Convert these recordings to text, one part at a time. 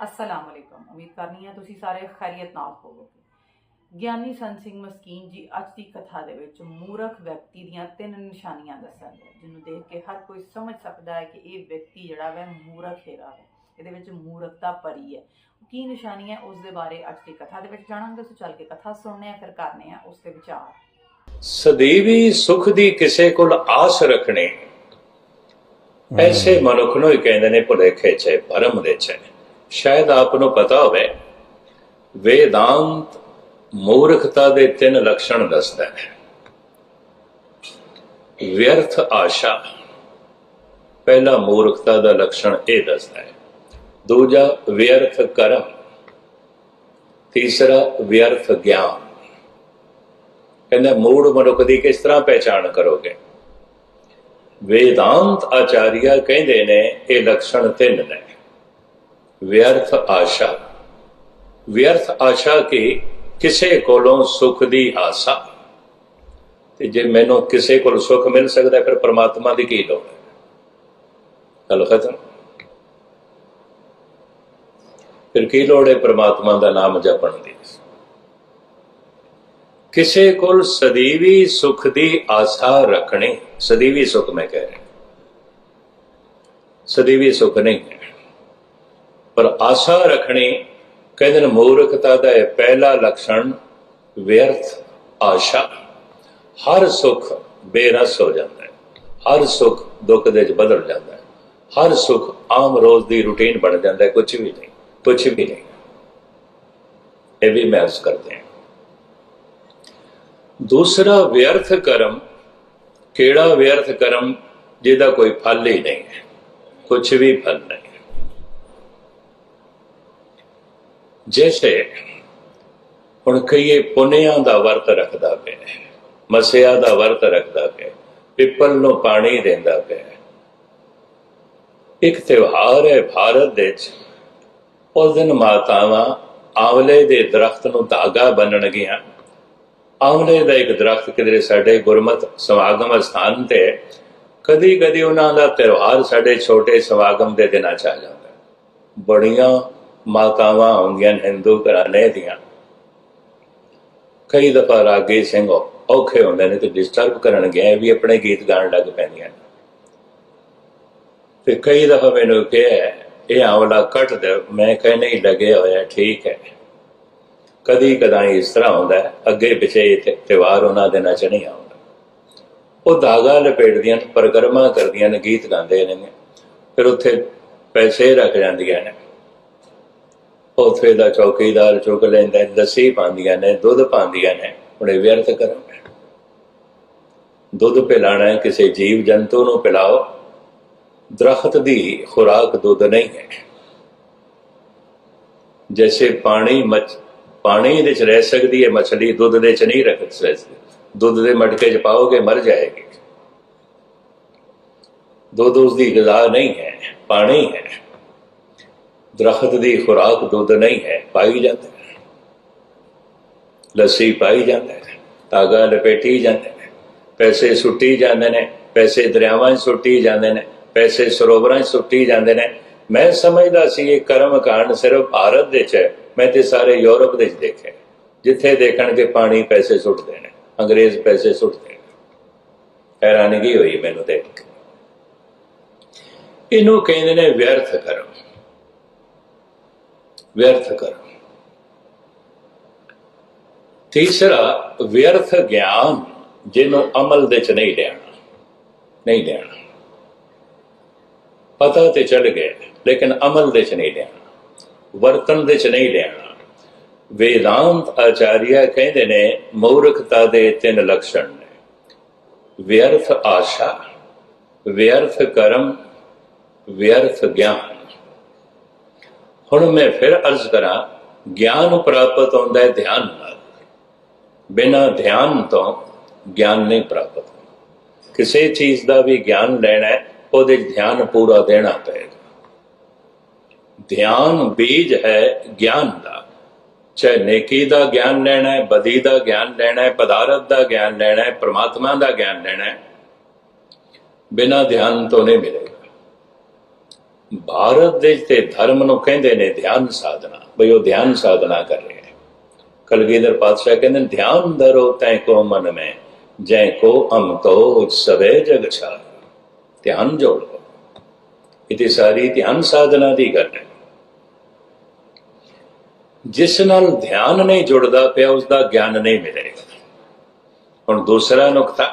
ਅਸਲਾਮ ਉਮੀਦ ਕਰਨੀ ਹੈ ਤੁਸੀਂ ਸਾਰੇ ਖੈਰੀਅਤ ਨਾਲ ਹੋਵੋਗੇ ਗਿਆਨੀ ਸੰਤ ਸਿੰਘ ਮਸਕੀਨ ਜੀ ਅੱਜ ਦੀ ਕਥਾ ਦੇ ਵਿੱਚ ਮੂਰਖ ਵਿਅਕਤੀ ਦੀਆਂ ਤਿੰਨ ਨਿਸ਼ਾਨੀਆਂ ਦੱਸਣਗੇ ਜਿਹਨੂੰ ਦੇਖ ਕੇ ਹਰ ਕੋਈ ਸਮਝ ਸਕਦਾ ਹੈ ਕਿ ਇਹ ਵਿਅਕਤੀ ਜਿਹੜਾ ਵੈ ਮੂਰਖ ਹੈਗਾ ਹੈ ਇਹਦੇ ਵਿੱਚ ਮੂਰਖਤਾ ਭਰੀ ਹੈ ਉਹ ਕੀ ਨਿਸ਼ਾਨੀ ਹੈ ਉਸ ਦੇ ਬਾਰੇ ਅੱਜ ਦੀ ਕਥਾ ਦੇ ਵਿੱਚ ਜਾਣਾਂਗੇ ਸੋ ਚੱਲ ਕੇ ਕਥਾ ਸੁਣਨੇ ਆ ਫਿਰ ਕਰਨੇ ਆ ਉਸ ਤੇ ਵਿਚਾਰ ਸਦੀਵੀ ਸੁਖ ਦੀ ਕਿਸੇ ਕੋਲ ਆਸ ਰੱਖਣੀ ਐਸੇ ਮਨੁੱਖ ਨੂੰ ਹੀ ਕਹਿੰਦੇ ਨੇ ਭੁਲੇਖੇ ਚ ਭਰਮ ਦੇ ਚ ਸ਼ਾਇਦ ਆਪ ਨੂੰ ਪਤਾ ਹੋਵੇ, ਵੇਦਾਂਤ ਮੂਰਖਤਾ ਦੇ ਤਿੰਨ ਲੱਛਣ ਦੱਸਦਾ ਹੈ। ਵਿਅਰਥ ਆਸ਼ਾ, ਪਹਿਲਾ ਮੂਰਖਤਾ ਦਾ ਲੱਛਣ ਇਹ ਦੱਸਦਾ ਹੈ। ਦੂਜਾ ਵਿਅਰਥ ਕਰਮ, ਤੀਸਰਾ ਵਿਅਰਥ ਗਿਆਨ। ਕਹਿੰਦਾ ਮੂੜ ਮਨੁੱਖ ਦੀ ਕਿਸ ਤਰ੍ਹਾਂ ਪਹਿਚਾਣ ਕਰੋਗੇ? ਵੇਦਾਂਤ ਆਚਾਰੀਆ ਕਹਿੰਦੇ ਨੇ ਇਹ ਲੱਛਣ ਤਿੰਨ ਨੇ। ਵਿਅਰਥ ਆਸ਼ਾ। ਵਿਅਰਥ ਆਸ਼ਾ ਕਿ? ਕਿਸੇ ਕੋਲੋਂ ਸੁਖ ਦੀ ਆਸਾ। ਤੇ ਜੇ ਮੈਨੂੰ ਕਿਸੇ ਕੋਲ ਸੁਖ ਮਿਲ ਸਕਦਾ, ਫਿਰ ਪ੍ਰਮਾਤਮਾ ਦੀ ਕੀ ਲੋੜ ਹੈ? ਗੱਲ ਖਤਮ। ਫਿਰ ਕੀ ਲੋੜ ਹੈ ਪ੍ਰਮਾਤਮਾ ਦਾ ਨਾਮ ਜਪਣ ਦੀ? ਕਿਸੇ ਕੋਲ ਸਦੀਵੀ ਸੁਖ ਦੀ ਆਸਾ ਰੱਖਣੀ। ਸਦੀਵੀ ਸੁਖ ਮੈਂ ਕਹਿ ਰਿਹਾ। ਸਦੀਵੀ ਸੁਖ ਨਹੀਂ ਹੈ। ਪਰ ਆਸਾ ਰੱਖਣੀ ਕਹਿੰਦੇ ਨੇ ਮੂਰਖਤਾ ਦਾ ਇਹ ਪਹਿਲਾ ਲક્ષਣ ਵਿਅਰਥ ਆਸ਼ਾ। ਹਰ ਸੁਖ ਬੇਰਸ ਹੋ ਜਾਂਦਾ ਹੈ। ਹਰ ਸੁਖ ਦੁੱਖ ਦੇ ਵਿੱਚ ਬਦਲ ਜਾਂਦਾ ਹੈ। ਹਰ ਸੁਖ ਆਮ ਰੋਜ਼ ਦੀ ਰੁਟੀਨ ਬਣ ਜਾਂਦਾ ਹੈ। ਕੁਝ ਵੀ ਨਹੀਂ ਕੁਝ ਵੀ ਨਹੀਂ। ਇਹ ਵੀ ਮਹਿਸੂਸ ਕਰਦੇ ਹਾਂ। ਦੂਸਰਾ ਵਿਅਰਥ ਕਰਮ, ਕਿਹੜਾ ਵਿਅਰਥ ਕਰਮ ਜਿਹਦਾ ਕੋਈ ਫਲ ਹੀ ਨਹੀਂ ਹੈ। ਕੁਝ ਵੀ ਫਲ ਨਹੀਂ। ਜੈਸੇ ਹੁਣ ਕਈਏ ਪੁੰਨਿਆਂ ਦਾ ਵਰਤ ਰੱਖਦਾ ਪਿਆ ਮਸਿਆ ਦਾ ਵਰਤ ਰੱਖਦਾ ਪਿਆ ਪਿੱਪਲ ਨੂੰ ਪਾਣੀ ਦਿੰਦਾ ਪਿਆ ਇੱਕ ਤਿਉਹਾਰ ਹੈ ਭਾਰਤ ਦੇ ਵਿੱਚ। ਉਸ ਦਿਨ ਮਾਤਾਵਾਂ ਆਵਲੇ ਦੇ ਦਰਖਤ ਨੂੰ ਧਾਗਾ ਬੰਨਣਗੀਆਂ। ਆਵਲੇ ਦਾ ਇੱਕ ਦਰਖਤ ਕਿਧਰੇ ਸਾਡੇ ਗੁਰਮਤ ਸਮਾਗਮ ਸਥਾਨ ਤੇ ਕਦੀ ਕਦੀ ਉਹਨਾਂ ਦਾ ਤਿਉਹਾਰ ਸਾਡੇ ਛੋਟੇ ਸਮਾਗਮ ਦੇ ਦਿਨਾਂ ਚ ਆ ਜਾਂਦਾ ਬੜੀਆਂ ਮਾਤਾਵਾਂ ਆਉਂਦੀਆਂ ਨੇ, ਹਿੰਦੂ ਘਰਾਣੇ ਦੀਆਂ। ਕਈ ਦਫਾ ਰਾਗੇ ਸਿੰਘ ਔਖੇ ਹੁੰਦੇ ਨੇ ਤੇ ਡਿਸਟਰਬ ਕਰਨ ਗਏ ਵੀ ਆਪਣੇ ਗੀਤ ਗਾਣ ਲੱਗ ਪੈਂਦੀਆਂ ਨੇ। ਤੇ ਕਈ ਦਫਾ ਮੈਨੂੰ ਕਿਹਾ, ਇਹ ਆਵਲਾ ਕੱਟ ਦੇ, ਮੈਂ ਕਹੇ, ਨਹੀਂ ਲੱਗੇ ਹੋਇਆ, ਠੀਕ ਹੈ। ਕਦੀ ਕਦਾਈ ਇਸ ਤਰ੍ਹਾਂ ਹੁੰਦਾ, ਅੱਗੇ ਪਿਛੇ ਇਹ ਤਿਉਹਾਰ ਉਹਨਾਂ ਦਿਨਾਂ ਚ ਨਹੀਂ ਆਉਂਦਾ। ਉਹ ਧਾਗਾ ਲਪੇਟਦੀਆਂ ਨੇ ਪ੍ਰਕਰਮਾ ਕਰਦੀਆਂ ਨੇ, ਗੀਤ ਗਾਉਂਦੇ ਨੇ। ਫਿਰ ਉੱਥੇ ਪੈਸੇ ਰੱਖ ਜਾਂਦੀਆਂ ਨੇ। ਉੱਥੇ ਦਾ ਚੌਕੀਦਾਰ ਚੁੱਕ ਲੈਂਦਾ ਲੱਸੀ ਪਾਉਂਦੀਆਂ ਨੇ, ਦੁੱਧ ਪਾਉਂਦੀਆਂ ਨੇ, ਉਹਨੇ ਵਿਅਰਥ ਕਰਮ ਦੁੱਧ ਪਿਲਾਣਾ ਕਿਸੇ ਜੀਵ ਜੰਤੂ ਨੂੰ ਪਿਲਾਓ। ਦਰਖਤ ਦੀ ਖੁਰਾਕ ਦੁੱਧ ਨਹੀਂ ਹੈ। ਜੈਸੇ ਪਾਣੀ ਮਚ ਪਾਣੀ ਦੇ ਵਿੱਚ ਰਹਿ ਸਕਦੀ ਹੈ, ਮਛਲੀ ਦੁੱਧ ਦੇ ਵਿੱਚ ਨਹੀਂ ਰਹਿ ਸਕਦੀ। ਦੁੱਧ ਦੇ ਮਟਕੇ 'ਚ ਪਾਓਗੇ, ਮਰ ਜਾਏਗੀ। ਦੁੱਧ ਉਸ ਦੀ ਗਿਜ਼ਾ ਨਹੀਂ ਹੈ, ਪਾਣੀ ਹੈ। ਦਰਖਤ ਦੀ ਖੁਰਾਕ ਦੁੱਧ ਨਹੀਂ ਹੈ, ਪਾਈ ਜਾਂਦਾ ਹੈ ਲੱਸੀ ਪਾਈ ਜਾਂਦਾ ਹੈ ਤਾਗਾ ਲਪੇਟੀ ਜਾਂਦੇ ਨੇ, ਪੈਸੇ ਸੁੱਟੀ ਜਾਂਦੇ ਨੇ, ਪੈਸੇ ਦਰਿਆਵਾਂ 'ਚ ਸੁੱਟੀ ਜਾਂਦੇ ਨੇ, ਪੈਸੇ ਸਰੋਵਰਾਂ 'ਚ ਸੁੱਟੀ ਜਾਂਦੇ ਨੇ। ਮੈਂ ਸਮਝਦਾ ਸੀ ਇਹ ਕਰਮ ਕਾਂਡ ਸਿਰਫ ਭਾਰਤ ਦੇ 'ਚ ਹੈ, ਮੈਂ ਤੇ ਸਾਰੇ ਯੂਰਪ ਦੇ 'ਚ ਦੇਖਿਆ ਜਿੱਥੇ ਦੇਖਣ ਦੇਖਣਗੇ ਪਾਣੀ ਪੈਸੇ ਸੁੱਟਦੇ ਨੇ, ਅੰਗਰੇਜ਼ ਪੈਸੇ ਸੁੱਟਦੇ ਨੇ। ਹੈਰਾਨਗੀ ਹੋਈ ਮੈਨੂੰ ਦੇਖ ਕੇ। ਇਹਨੂੰ ਕਹਿੰਦੇ ਨੇ ਵਿਅਰਥ ਕਰਮ। ਵਿਅਰਥ ਕਰਮ ਤੀਸਰਾ ਵਿਅਰਥ ਗਿਆਨ ਜਿਹਨੂੰ ਅਮਲ ਦੇ ਚ ਨਹੀਂ ਲੈਣਾ ਨਹੀਂ ਲਿਆਣਾ ਪਤਾ ਤੇ ਚੱਲ ਗਏ ਲੇਕਿਨ ਅਮਲ ਦੇ ਚ ਨਹੀਂ ਲੈਣਾ ਵਰਤਨ ਦੇ ਚ ਨਹੀਂ ਲਿਆਣਾ ਵੇਦਾਂਤ ਆਚਾਰੀਆ ਕਹਿੰਦੇ ਨੇ ਮੂਰਖਤਾ ਦੇ ਤਿੰਨ ਲਕਸ਼ਣ ਨੇ ਵਿਅਰਥ ਆਸ਼ਾ ਵਿਅਰਥ ਕਰਮ ਵਿਅਰਥ ਗਿਆਨ ਹੁਣ ਮੈਂ ਫਿਰ ਅਰਜ਼ ਕਰਾਂ, ਗਿਆਨ ਪ੍ਰਾਪਤ ਹੁੰਦਾ ਹੈ, ਧਿਆਨ ਨਾਲ। ਬਿਨਾਂ ਧਿਆਨ ਤੋਂ ਗਿਆਨ ਨਹੀਂ ਪ੍ਰਾਪਤ ਹੁੰਦਾ। ਕਿਸੇ ਚੀਜ਼ ਦਾ ਵੀ ਗਿਆਨ ਲੈਣਾ ਹੈ, ਉਹਦੇ ਧਿਆਨ ਪੂਰਾ ਦੇਣਾ ਪਏਗਾ। ਧਿਆਨ ਬੀਜ ਹੈ ਗਿਆਨ ਦਾ। ਚਾਹੇ ਨੇਕੀ ਦਾ ਗਿਆਨ ਲੈਣਾ ਹੈ, ਬਦੀ ਦਾ ਗਿਆਨ ਲੈਣਾ ਹੈ, ਪਦਾਰਥ ਦਾ ਗਿਆਨ ਲੈਣਾ ਹੈ, ਪ੍ਰਮਾਤਮਾ ਦਾ ਗਿਆਨ ਲੈਣਾ ਹੈ, ਬਿਨਾਂ ਧਿਆਨ ਤੋਂ ਨਹੀਂ ਮਿਲੇਗਾ। ਭਾਰਤ ਦੇ ਤੇ ਧਰਮ ਨੂੰ ਕਹਿੰਦੇ ਨੇ ਧਿਆਨ ਸਾਧਨਾ ਬਈ ਉਹ ਧਿਆਨ ਸਾਧਨਾ ਕਰ ਰਹੇ ਹੈ ਕਲਗੀਧਰ ਪਾਤਸ਼ਾਹ ਕਹਿੰਦੇ ਨੇ, ਧਿਆਨ ਧਰੋ ਤੈ ਕੋ ਮਨ ਮੈਂ ਜੈ ਕੋ ਅਮ ਸਵੇ ਜਗ ਛਾਰ ਧਿਆਨ ਜੋੜੋ ਲਓ। ਇਹ ਸਾਰੀ ਧਿਆਨ ਸਾਧਨਾ ਦੀ ਗੱਲ ਹੈ। ਜਿਸ ਨਾਲ ਧਿਆਨ ਨਹੀਂ ਜੁੜਦਾ ਪਿਆ ਉਸ ਦਾ ਗਿਆਨ ਨਹੀਂ ਮਿਲੇਗਾ ਹੁਣ ਦੂਸਰਾ ਨੁਕਤਾ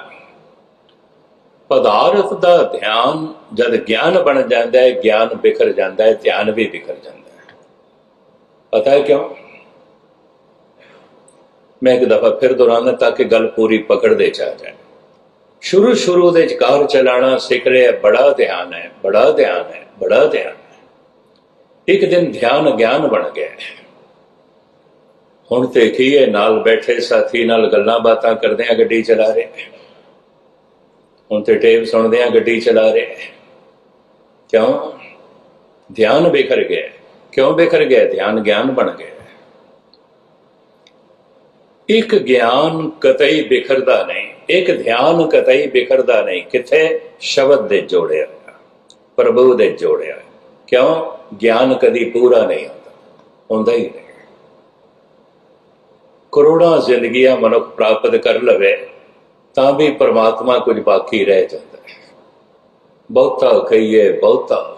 ਪਦਾਰਥ ਦਾ ਧਿਆਨ ਜਦ ਗਿਆਨ ਬਣ ਜਾਂਦਾ ਹੈ, ਗਿਆਨ ਬਿਖਰ ਜਾਂਦਾ ਹੈ, ਧਿਆਨ ਵੀ ਬਿਖਰ ਜਾਂਦਾ ਹੈ। ਪਤਾ ਹੈ ਕਿਉਂ? ਮੈਂ ਇੱਕ ਦਫਾ ਫਿਰ ਦੁਹਰਾਉਂਦਾ ਤਾਂ ਕਿ ਗੱਲ ਪੂਰੀ ਪਕੜ ਦੇ ਚ ਆ ਜਾਏ। ਸ਼ੁਰੂ ਸ਼ੁਰੂ ਦੇ ਕਾਰ ਚਲਾਣਾ ਸਿੱਖ ਰਿਹਾ ਬੜਾ ਧਿਆਨ ਹੈ, ਬੜਾ ਧਿਆਨ ਹੈ, ਬੜਾ ਧਿਆਨ ਹੈ। ਇੱਕ ਦਿਨ ਧਿਆਨ ਗਿਆਨ ਬਣ ਗਿਆ ਹੈ। ਹੁਣ ਤੇ ਕੀ ਹੈ ਨਾਲ ਬੈਠੇ ਸਾਥੀ ਨਾਲ ਗੱਲਾਂ ਬਾਤਾਂ ਕਰਦੇ ਆ, ਗੱਡੀ ਚਲਾ ਰਹੇ ਹੁਣ ਤੇ ਟੇਪ ਸੁਣਦੇ ਆ, ਗੱਡੀ ਚਲਾ ਰਹੇ ਕਿਉਂ? ਧਿਆਨ ਬਿਖਰ ਗਿਆ। ਕਿਉਂ ਬਿਖਰ ਗਿਆ? ਧਿਆਨ ਗਿਆਨ ਬਣ ਗਿਆ। ਇੱਕ ਗਿਆਨ ਕਤਈ ਬਿਖਰਦਾ ਨਹੀਂ, ਇੱਕ ਧਿਆਨ ਕਤਈ ਬਿਖਰਦਾ ਨਹੀਂ, ਕਿੱਥੇ? ਸ਼ਬਦ ਦੇ ਜੋੜਿਆ ਪ੍ਰਭੂ ਦੇ ਜੋੜਿਆ ਕਿਉਂ? ਗਿਆਨ ਕਦੀ ਪੂਰਾ ਨਹੀਂ ਹੁੰਦਾ ਹੁੰਦਾ ਹੀ ਨਹੀਂ। ਕਰੋੜਾਂ ਜ਼ਿੰਦਗੀਆਂ ਮਨੁੱਖ ਪ੍ਰਾਪਤ ਕਰ ਲਵੇ ਤਾਂ ਵੀ ਪਰਮਾਤਮਾ ਕੁਝ ਬਾਕੀ ਰਹਿ ਜਾਂਦਾ ਹੈ। ਬਹੁਤਾ ਕਹੀਏ ਬਹੁਤਾ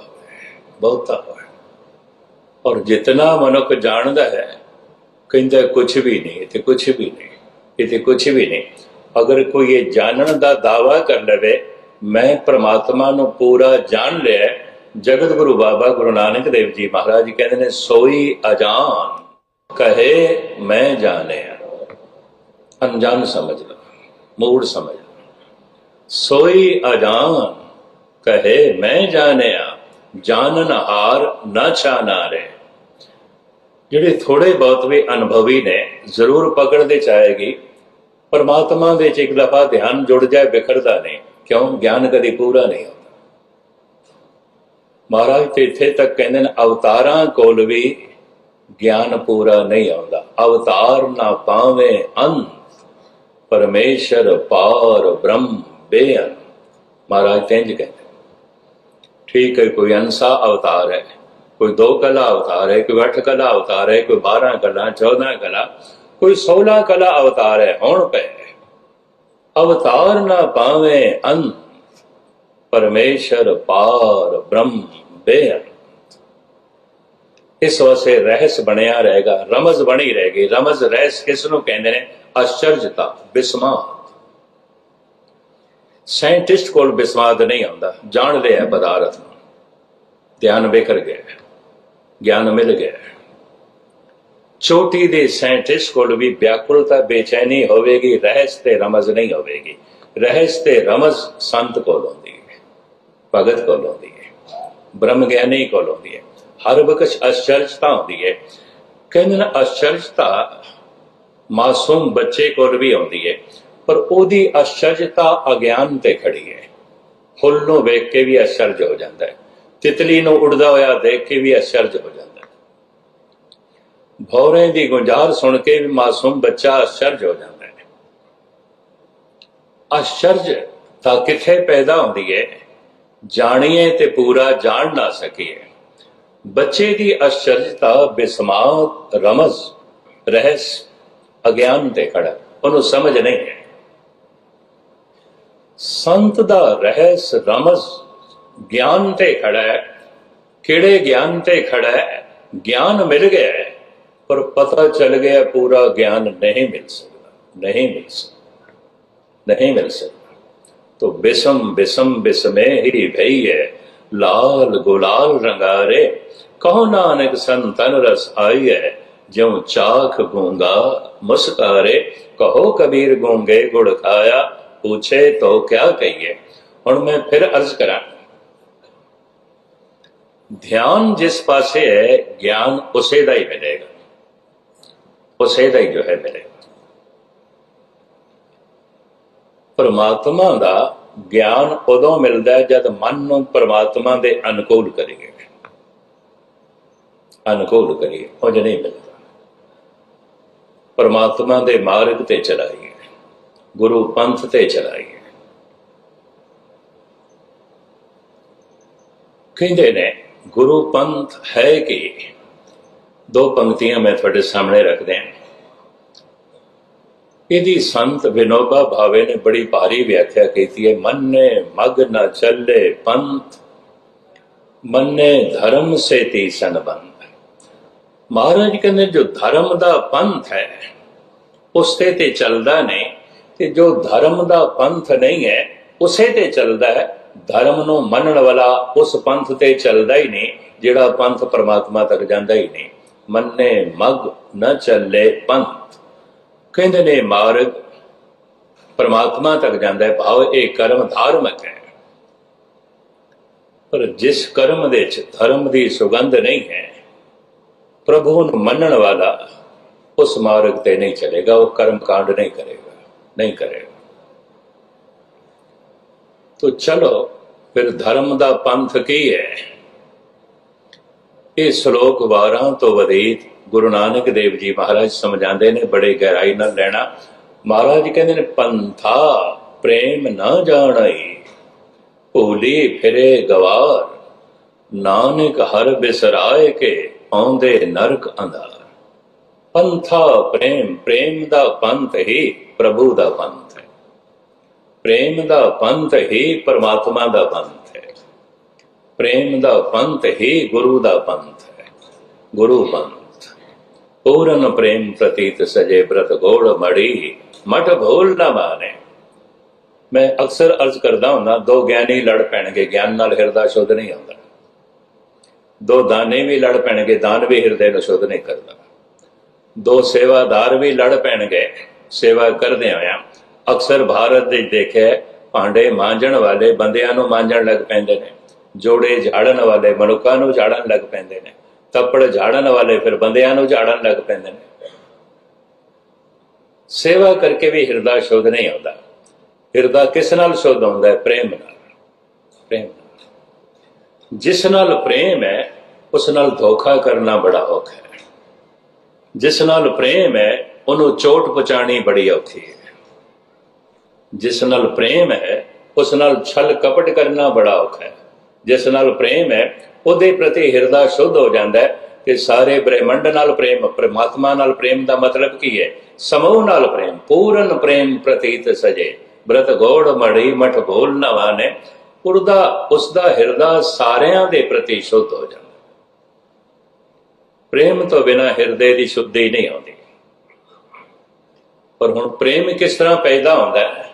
ਬਹੁਤਾ ਔਰ ਜਿਤਨਾ ਮਨੁੱਖ ਜਾਣਦਾ ਹੈ, ਕਹਿੰਦਾ ਕੁਝ ਵੀ ਨਹੀਂ, ਇਹ ਤੇ ਕੁਝ ਵੀ ਨਹੀਂ, ਇਹ ਤੇ ਕੁਝ ਵੀ ਨਹੀਂ। ਅਗਰ ਕੋਈ ਇਹ ਜਾਣਨ ਦਾ ਦਾਵਾ ਕਰ ਲਵੇ, ਮੈਂ ਪ੍ਰਮਾਤਮਾ ਨੂੰ ਪੂਰਾ ਜਾਣ ਲਿਆ ਜਗਤ ਗੁਰੂ ਬਾਬਾ ਗੁਰੂ ਨਾਨਕ ਦੇਵ ਜੀ ਮਹਾਰਾਜ ਕਹਿੰਦੇ ਨੇ, ਸੋਈ ਅਜਾਨ, ਕਹੇ ਮੈਂ ਜਾਣਿਆ। ਅਣਜਾਣ ਸਮਝ ਲਓ। ਮੂੜ ਸਮਝ। ਸੋਈ ਅਜਾਨ, ਕਹੇ, ਮੈਂ ਜਾਣਿਆ, ਜਾਣਨ ਹਾਰ ਨਾ ਛਾਨਾਰੇ। ਜਿਹੜੇ ਥੋੜੇ ਬਹੁਤ ਵੀ ਅਨੁਭਵੀ ਨੇ, ਜ਼ਰੂਰ ਪਕੜਦੇ ਚਾਹੇਗੀ। ਪਰਮਾਤਮਾ ਦੇ ਵਿੱਚ ਇੱਕ ਦਫਾ ਧਿਆਨ ਜੁੜ ਜਾਏ ਬਿਖਰਦਾ ਨਹੀਂ। ਕਿਉਂ? ਗਿਆਨ ਕਦੀ ਪੂਰਾ ਨਹੀਂ ਹੁੰਦਾ। ਮਹਾਰਾਜ ਤੇ ਇੱਥੇ ਤੱਕ ਕਹਿੰਦੇ ਨੇ, ਅਵਤਾਰਾਂ ਕੋਲ ਵੀ ਗਿਆਨ ਪੂਰਾ ਨਹੀਂ ਆਉਂਦਾ। ਅਵਤਾਰ ਨਾ ਪਾਵੇਂ ਅੰਤ ਪਰਮੇਸ਼ਰ ਪਾਰ ਬ੍ਰਹਮ ਬੇਅੰਤ ਮਹਾਰਾਜ ਤੇਂਜ ਕਹਿੰਦੇ ਠੀਕ ਹੈ, ਕੋਈ ਅੰਸਾ ਅਵਤਾਰ ਹੈ, ਕੋਈ ਦੋ ਕਲਾ ਅਵਤਾਰ ਹੈ, ਕੋਈ ਅੱਠ ਕਲਾ ਅਵਤਾਰ ਹੈ, ਕੋਈ 12 ਕਲਾ 14 ਕਲਾ, ਕੋਈ 16 ਕਲਾ ਅਵਤਾਰ ਹੈ, ਹੁਣ ਪੈ ਅਵਤਾਰ ਨਾ ਪਾਵੇਂ ਅੰਤ ਪਰਮੇਸ਼ਰ ਪਾਰ ਬ੍ਰਹਮ ਬੇਅੰਤ ਇਸ ਵਾਸਤੇ ਰਹਿਸ ਬਣਿਆ ਰਹੇਗਾ, ਰਮਜ਼ ਬਣੀ ਰਹੇਗੀ। ਰਮਜ਼, ਰਹਿਸ ਕਿਸ ਨੂੰ ਕਹਿੰਦੇ ਨੇ? ਅਚਰਜਤਾ ਬਿਸਮਾਤ ਸਾਇੰਟਿਸਟ ਕੋਲ ਬਿਸਮਾਤ ਨਹੀਂ ਆਉਂਦਾ, ਜਾਣ ਲਿਆ ਪਦਾਰਥ ਨੂੰ। ਧਿਆਨ ਬਿਖਰ ਗਿਆ ਗਿਆਨ ਮਿਲ ਗਿਆ ਛੋਟੀ ਦੇ ਸਾਇੰਟਿਸਟ ਕੋਲ ਵੀ ਵਿਆਕੁਲਤਾ ਬੇਚੈਨੀ ਹੋਵੇਗੀ, ਰਹਿਸ ਤੇ ਰਮਜ਼ ਨਹੀਂ ਹੋਵੇਗੀ। ਰਹਿਸ ਤੇ ਰਮਜ਼ ਸੰਤ ਕੋਲ ਹੁੰਦੀ ਹੈ, ਭਗਤ ਕੋਲ ਹੁੰਦੀ ਹੈ, ਬ੍ਰਹਮ ਗਿਆਨੀ ਕੋਲ ਹੁੰਦੀ ਹੈ। ਹਰ ਵਕਤ ਅਚਰਜਤਾ ਹੁੰਦੀ ਹੈ। ਕਹਿੰਦੇ ਨਾ ਅਚਰਜਤਾ ਮਾਸੂਮ ਬੱਚੇ ਕੋਲ ਵੀ ਆਉਂਦੀ ਹੈ ਪਰ ਉਹਦੀ ਅਚਰਜਤਾ ਅਗਿਆਨ ਤੇ ਖੜੀ ਹੈ ਫੁੱਲ ਨੂੰ ਵੇਖ ਕੇ ਵੀ ਅਚਰਜ ਹੋ ਜਾਂਦਾ ਹੈ ਤਿਤਲੀ ਨੂੰ ਉੜਦਾ ਹੋਇਆ ਦੇਖ ਕੇ ਵੀ ਅਚਰਜ ਹੋ ਜਾਂਦਾ ਹੈ ਭੌਰੇ ਦੀ ਗੁੰਜਾਰ ਸੁਣ ਕੇ ਵੀ ਮਾਸੂਮ ਬੱਚਾ ਅਚਰਜ ਹੋ ਜਾਂਦਾ ਹੈ ਅਚਰਜ ਤਾਂ ਕਿੱਥੇ ਪੈਦਾ ਹੁੰਦੀ ਹੈ ਜਾਣੀਏ ਤੇ ਪੂਰਾ ਜਾਣ ਨਾ ਸਕੀਏ। ਬੱਚੇ ਦੀ ਅਚਰਜਤਾ ਬਿਸਮਾਤ, ਰਮਜ਼, ਰਹਿਸ ਅਗਿਆਨ ਤੇ ਖੜਾ ਉਹਨੂੰ ਸਮਝ ਨਹੀਂ ਹੈ ਸੰਤ ਦਾ ਰਹਿਸ ਰਮਜ਼ ਗਿਆਨ ਤੇ ਖੜਾ ਹੈ ਕਿਹੜੇ ਗਿਆਨ ਤੇ ਖੜਾ ਹੈ ਗਿਆਨ ਮਿਲ ਗਿਆ ਹੈ, ਪਰ ਪਤਾ ਚੱਲ ਗਿਆ ਪੂਰਾ ਗਿਆਨ ਨਹੀਂ ਮਿਲ ਸਕਦਾ ਨਹੀਂ ਮਿਲ ਸਕਦਾ ਨਹੀਂ ਮਿਲ ਸਕਦਾ तो बिसम बिसम बिसमे ही भई है लाल गुलाल रंगारे कहो नानक संतन रस आई है ਜਿਉ ਚਾਖ ਗੂੰਗਾ, ਮੁਸਕਾਰੇ, ਕਹੋ ਕਬੀਰ ਗੂੰਗੇ ਗੁੜ ਖਾਇਆ, ਪੁੱਛੇ ਤੋ ਕਿਆ ਕਹੀਏ। ਹੁਣ ਮੈਂ ਫਿਰ ਅਰਜ਼ ਕਰਾਂ, ਧਿਆਨ ਜਿਸ ਪਾਸੇ ਹੈ, ਗਿਆਨ ਉਸੇ ਦਾ ਹੀ ਮਿਲੇਗਾ। ਉਸੇ ਦਾ ਹੀ ਜੋ ਹੈ ਮਿਲੇਗਾ। ਪਰਮਾਤਮਾ ਦਾ ਗਿਆਨ ਉਦੋਂ ਮਿਲਦਾ ਜਦ ਮਨ ਨੂੰ ਪਰਮਾਤਮਾ ਦੇ ਅਨੁਕੂਲ ਕਰੀਏ। ਅਨੁਕੂਲ ਕਰੀਏ, ਉਹ ਨਹੀਂ ਮਿਲਦਾ। ਪਰਮਾਤਮਾ ਦੇ ਮਾਰਗ ਤੇ ਚਲਾਈਏ ਗੁਰੂ ਪੰਥ ਤੇ ਚਲਾਈਏ ਕਹਿੰਦੇ ਨੇ, ਗੁਰੂ ਪੰਥ ਹੈ ਕਿ? ਦੋ ਪੰਕਤੀਆਂ ਮੈਂ ਤੁਹਾਡੇ ਸਾਹਮਣੇ ਰੱਖਦੇ ਹਾਂ। ਇਹਦੀ ਸੰਤ ਵਿਨੋਬਾ ਭਾਵੇ ਨੇ ਬੜੀ ਭਾਰੀ ਵਿਆਖਿਆ ਕੀਤੀ ਹੈ, ਮੰਨੇ ਮਗ ਨਾ ਚੱਲੇ ਪੰਥ, ਮੰਨੇ ਧਰਮ ਸੇ ਤੀਸਨ ਬੰਦ ਮਹਾਰਾਜ ਕਹਿੰਦੇ, ਜੋ ਧਰਮ ਦਾ ਪੰਥ ਹੈ, ਉਸ ਤੇ ਤੇ ਚੱਲਦਾ ਨਹੀਂ। ਤੇ ਜੋ ਧਰਮ ਦਾ ਪੰਥ ਨਹੀਂ ਹੈ, ਉਸੇ ਤੇ ਚੱਲਦਾ ਹੈ। ਧਰਮ ਨੂੰ ਮੰਨਣ ਵਾਲਾ ਉਸ ਪੰਥ ਤੇ ਚੱਲਦਾ ਹੀ ਨਹੀਂ, ਜਿਹੜਾ ਪੰਥ ਪਰਮਾਤਮਾ ਤੱਕ ਜਾਂਦਾ ਹੀ ਨਹੀਂ। ਮੰਨੇ ਮਗ ਨ ਚੱਲੇ ਪੰਥ। ਕਹਿੰਦੇ ਨੇ ਮਾਰਗ, ਪਰਮਾਤਮਾ ਤੱਕ ਜਾਂਦਾ ਹੈ। ਭਾਵ ਇਹ ਕਰਮ ਧਾਰਮਿਕ ਹੈ। ਪਰ ਜਿਸ ਕਰਮ ਦੇ ਵਿੱਚ ਧਰਮ ਦੀ ਸੁਗੰਧ ਨਹੀਂ ਹੈ ਪ੍ਰਭੂ ਨੂੰ ਮੰਨਣ ਵਾਲਾ ਉਸ ਮਾਰਗ ਤੇ ਨਹੀਂ ਚਲੇਗਾ, ਉਹ ਕਰਮ ਕਾਂਡ ਨਹੀਂ ਕਰੇਗਾ ਨਹੀਂ ਕਰੇਗਾ। ਤੋ ਚਲੋ, ਫਿਰ ਧਰਮ ਦਾ ਪੰਥ ਕੀ ਹੈ? ਇਹ ਸ਼ਲੋਕ 12 ਤੋਂ ਵਧੇਤ ਗੁਰੂ ਨਾਨਕ ਦੇਵ ਜੀ ਮਹਾਰਾਜ ਸਮਝਾਉਂਦੇ ਨੇ, ਬੜੇ ਗਹਿਰਾਈ ਨਾਲ ਲੈਣਾ। ਮਹਾਰਾਜ ਕਹਿੰਦੇ ਨੇ, ਪੰਥਾ ਪ੍ਰੇਮ ਨਾ ਜਾਣਾਈ, ਭੂਲੀ ਫਿਰੇ ਗਵਾਰ, ਨਾਨਕ ਹਰ ਬਿਸਰਾਏ ਕੇ। ਆਉਂਦੇ ਨਰਕ ਅੰਧਾਰ। ਪੰਥਾ ਪ੍ਰੇਮ ਪ੍ਰੇਮ ਦਾ ਪੰਥ ਹੀ ਪ੍ਰਭੂ ਦਾ ਪੰਥ ਹੈ। ਪ੍ਰੇਮ ਦਾ ਪੰਥ ਹੀ ਪਰਮਾਤਮਾ ਦਾ ਪੰਥ ਹੈ। ਪ੍ਰੇਮ ਦਾ ਪੰਥ ਹੀ ਗੁਰੂ ਦਾ ਪੰਥ ਹੈ। ਗੁਰੂ ਪੰਥ। ਪੂਰਨ ਪ੍ਰੇਮ ਪ੍ਰਤੀਤ ਸਜੇ ਬ੍ਰਤ ਗੋੜ ਮੜੀ, ਮਠ ਭੋਲ ਨਾ ਮਾਨੇ। ਮੈਂ ਅਕਸਰ ਅਰਜ਼ ਕਰਦਾ ਹੁੰਦਾ, ਦੋ ਗਿਆਨੀ ਲੜ ਪੈਣਗੇ, ਗਿਆਨ ਨਾਲ ਹਿਰਦਾ ਸ਼ੁੱਧ ਨਹੀਂ ਹੁੰਦਾ। ਦੋ ਦਾਨੇ ਵੀ ਲੜ ਪੈਣਗੇ, ਦਾਨ ਵੀ ਹਿਰਦੇ ਨੂੰ ਸ਼ੁੱਧ ਨਹੀਂ ਕਰਦਾ। ਦੋ ਸੇਵਾਦਾਰ ਵੀ ਲੜ ਪੈਣਗੇ, ਸੇਵਾ ਕਰਦੇ ਹੋਇਆ। ਅਕਸਰ ਭਾਰਤ ਦੇ ਦੇਖਿਆ, ਭਾਂਡੇ ਮਾਂਜਣ ਵਾਲੇ ਬੰਦਿਆਂ ਨੂੰ ਮਾਂਜਣ ਲੱਗ ਪੈਂਦੇ ਨੇ। ਜੋੜੇ ਝਾੜਨ ਵਾਲੇ ਮਨੁੱਖਾਂ ਨੂੰ ਝਾੜਨ ਲੱਗ ਪੈਂਦੇ ਨੇ। ਕੱਪੜ ਝਾੜਨ ਵਾਲੇ ਫਿਰ ਬੰਦਿਆਂ ਨੂੰ ਝਾੜਨ ਲੱਗ ਪੈਂਦੇ ਨੇ। ਸੇਵਾ ਕਰਕੇ ਵੀ ਹਿਰਦਾ ਸ਼ੁੱਧ ਨਹੀਂ ਹੁੰਦਾ ਹਿਰਦਾ ਕਿਸ ਨਾਲ ਸ਼ੁੱਧ ਹੁੰਦਾ ਹੈ? ਪ੍ਰੇਮ ਨਾਲ। ਪ੍ਰੇਮ ਨਾਲ। ਜਿਸ ਨਾਲ ਪ੍ਰੇਮ ਹੈ, ਉਸ ਨਾਲ ਧੋਖਾ ਕਰਨਾ ਬੜਾ ਔਖਾ ਹੈ। ਜਿਸ ਨਾਲ ਪ੍ਰੇਮ ਹੈ, ਉਹਨੂੰ ਚੋਟ ਪਹੁੰਚਾਣੀ ਬੜੀ ਔਖੀ ਹੈ। ਜਿਸ ਨਾਲ ਪ੍ਰੇਮ ਹੈ, ਉਸ ਨਾਲ ਛਲ ਕਪਟ ਕਰਨਾ ਬੜਾ ਔਖਾ ਹੈ। ਜਿਸ ਨਾਲ ਪ੍ਰੇਮ ਹੈ, ਉਹਦੇ ਪ੍ਰਤੀ ਹਿਰਦਾ ਸ਼ੁੱਧ ਹੋ ਜਾਂਦਾ ਹੈ ਕਿ ਸਾਰੇ ਬ੍ਰਹਿਮੰਡ ਨਾਲ ਪ੍ਰੇਮ, ਪ੍ਰਮਾਤਮਾ ਨਾਲ ਪ੍ਰੇਮ ਦਾ ਮਤਲਬ ਕੀ ਹੈ? ਸਮੂਹ ਨਾਲ ਪ੍ਰੇਮ, ਪੂਰਨ ਪ੍ਰੇਮ ਪ੍ਰਤੀਤ ਸਜੇ। ਬ੍ਰਤ ਗੋੜ ਮੜੀ ਮਠ ਭੋਲ ਨਵਾਨੇ ਉਰਦਾ ਉਸ ਦਾ ਹਿਰਦਾ ਸਾਰਿਆਂ ਦੇ ਪ੍ਰਤੀ ਸ਼ੁੱਧ ਹੋ ਜਾਂਦਾ। ਪ੍ਰੇਮ ਤੋਂ ਬਿਨਾ ਹਿਰਦੇ ਦੀ ਸ਼ੁੱਧੀ ਨਹੀਂ ਆਉਂਦੀ। ਪਰ ਹੁਣ ਪ੍ਰੇਮ ਕਿਸ ਤਰ੍ਹਾਂ ਪੈਦਾ ਹੁੰਦਾ ਹੈ?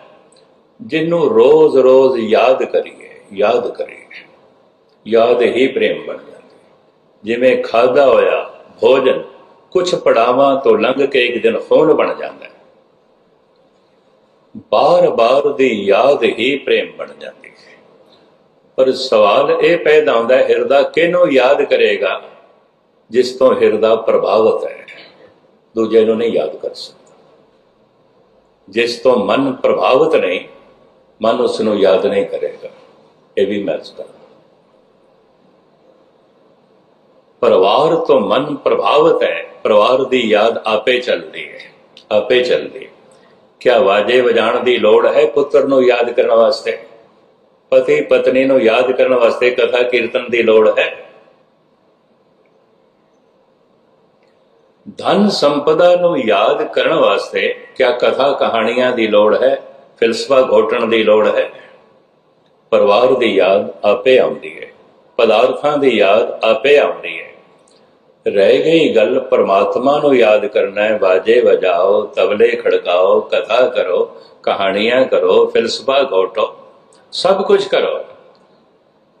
ਜਿਹਨੂੰ ਰੋਜ਼-ਰੋਜ਼ ਯਾਦ ਕਰੀਏ ਯਾਦ ਕਰੀਏ। ਯਾਦ ਹੀ ਪ੍ਰੇਮ ਬਣ ਜਾਂਦੀ। ਜਿਵੇਂ ਖਾਦਾ ਹੋਇਆ ਭੋਜਨ ਕੁਝ ਪੜਾਵਾਂ ਤੋਂ ਲੰਘ ਕੇ ਇੱਕ ਦਿਨ ਖੂਨ ਬਣ ਜਾਂਦਾ ਹੈ। ਬਾਰ-ਬਾਰ ਦੀ ਯਾਦ ਹੀ ਪ੍ਰੇਮ ਬਣ ਜਾਂਦੀ। ਪਰ ਸਵਾਲ ਇਹ ਪੈਦਾ ਹੁੰਦਾ ਹੈ, ਹਿਰਦਾ ਕਿਹਨੂੰ ਯਾਦ ਕਰੇਗਾ, ਜਿਸ ਤੋਂ ਹਿਰਦਾ ਪ੍ਰਭਾਵਿਤ ਹੈ। ਦੂਜੇ ਨੂੰ ਨਹੀਂ ਯਾਦ ਕਰ ਸਕਦਾ। ਜਿਸ ਤੋਂ ਮਨ ਪ੍ਰਭਾਵਿਤ ਨਹੀਂ, ਮਨ ਉਸ ਨੂੰ ਯਾਦ ਨਹੀਂ ਕਰੇਗਾ। ਇਹ ਵੀ ਮੈਂ ਕਰਾਂ ਪਰਿਵਾਰ ਤੋਂ ਮਨ ਪ੍ਰਭਾਵਿਤ ਹੈ, ਪਰਿਵਾਰ ਦੀ ਯਾਦ ਆਪੇ ਚੱਲਦੀ ਹੈ, ਆਪੇ ਚੱਲਦੀ ਕਿਆ ਵਾਜੇ ਵਜਾਣ ਦੀ ਲੋੜ ਹੈ ਪੁੱਤਰ ਨੂੰ ਯਾਦ ਕਰਨ ਵਾਸਤੇ? ਪਤੀ ਪਤਨੀ ਨੂੰ ਯਾਦ ਕਰਨ ਵਾਸਤੇ ਕਥਾ ਕੀਰਤਨ ਦੀ ਲੋੜ ਹੈ। ਧਨ ਸੰਪਦਾ ਨੂੰ ਯਾਦ ਕਰਨ ਵਾਸਤੇ ਕਿਆ ਕਥਾ ਕਹਾਣੀਆਂ ਦੀ ਲੋੜ ਹੈ, ਫਿਲਸਫਾ ਘੋਟਣ ਦੀ ਲੋੜ ਹੈ? ਪਰਿਵਾਰ ਦੀ ਯਾਦ ਆਪੇ ਆਉਂਦੀ ਹੈ, ਪਦਾਰਥਾਂ ਦੀ ਯਾਦ ਆਪੇ ਆਉਂਦੀ ਹੈ। ਰਹਿ ਗਈ ਗੱਲ ਪਰਮਾਤਮਾ ਨੂੰ ਯਾਦ ਕਰਨਾ ਹੈ ਬਾਜੇ ਵਜਾਓ, ਤਬਲੇ ਖੜਕਾਓ, ਕਥਾ ਕਰੋ, ਕਹਾਣੀਆਂ ਕਰੋ, ਫਿਲਸਫਾ ਘੋਟੋ। ਸਭ ਕੁਝ ਕਰੋ,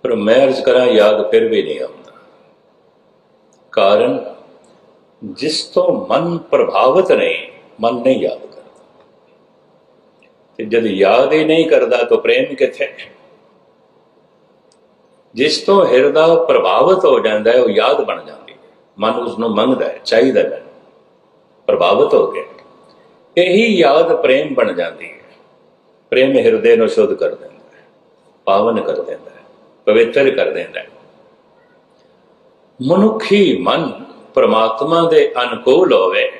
ਪਰ ਮੈਂ ਅਰਜ਼ ਕਰਾਂ ਯਾਦ ਫਿਰ ਵੀ ਨਹੀਂ ਆਉਂਦਾ। ਕਾਰਨ, ਜਿਸ ਤੋਂ ਮਨ ਪ੍ਰਭਾਵਿਤ ਨਹੀਂ, ਮਨ ਨਹੀਂ ਯਾਦ ਕਰਦਾ। ਤੇ ਜਦ ਯਾਦ ਹੀ ਨਹੀਂ ਕਰਦਾ, ਤਾਂ ਪ੍ਰੇਮ ਕਿੱਥੇ? ਜਿਸ ਤੋਂ ਹਿਰਦਾ ਪ੍ਰਭਾਵਿਤ ਹੋ ਜਾਂਦਾ ਹੈ, ਉਹ ਯਾਦ ਬਣ ਜਾਂਦੀ ਹੈ। ਮਨ ਉਸ ਨੂੰ ਮੰਗਦਾ ਹੈ, ਚਾਹੀਦਾ ਹੈ, ਪ੍ਰਭਾਵਿਤ ਹੋ ਗਿਆ। ਇਹੀ ਯਾਦ ਪ੍ਰੇਮ ਬਣ ਜਾਂਦੀ ਹੈ। ਪ੍ਰੇਮ ਹਿਰਦੇ ਨੂੰ ਸ਼ੁੱਧ ਕਰਦਾ ਹੈ। ਪਾਵਨ ਕਰ ਦਿੰਦਾ ਹੈ, ਪਵਿੱਤਰ ਕਰ ਦਿੰਦਾ ਹੈ। ਮਨੁੱਖੀ ਮਨ ਪ੍ਰਮਾਤਮਾ ਦੇ ਅਨੁਕੂਲ ਹੋਵੇ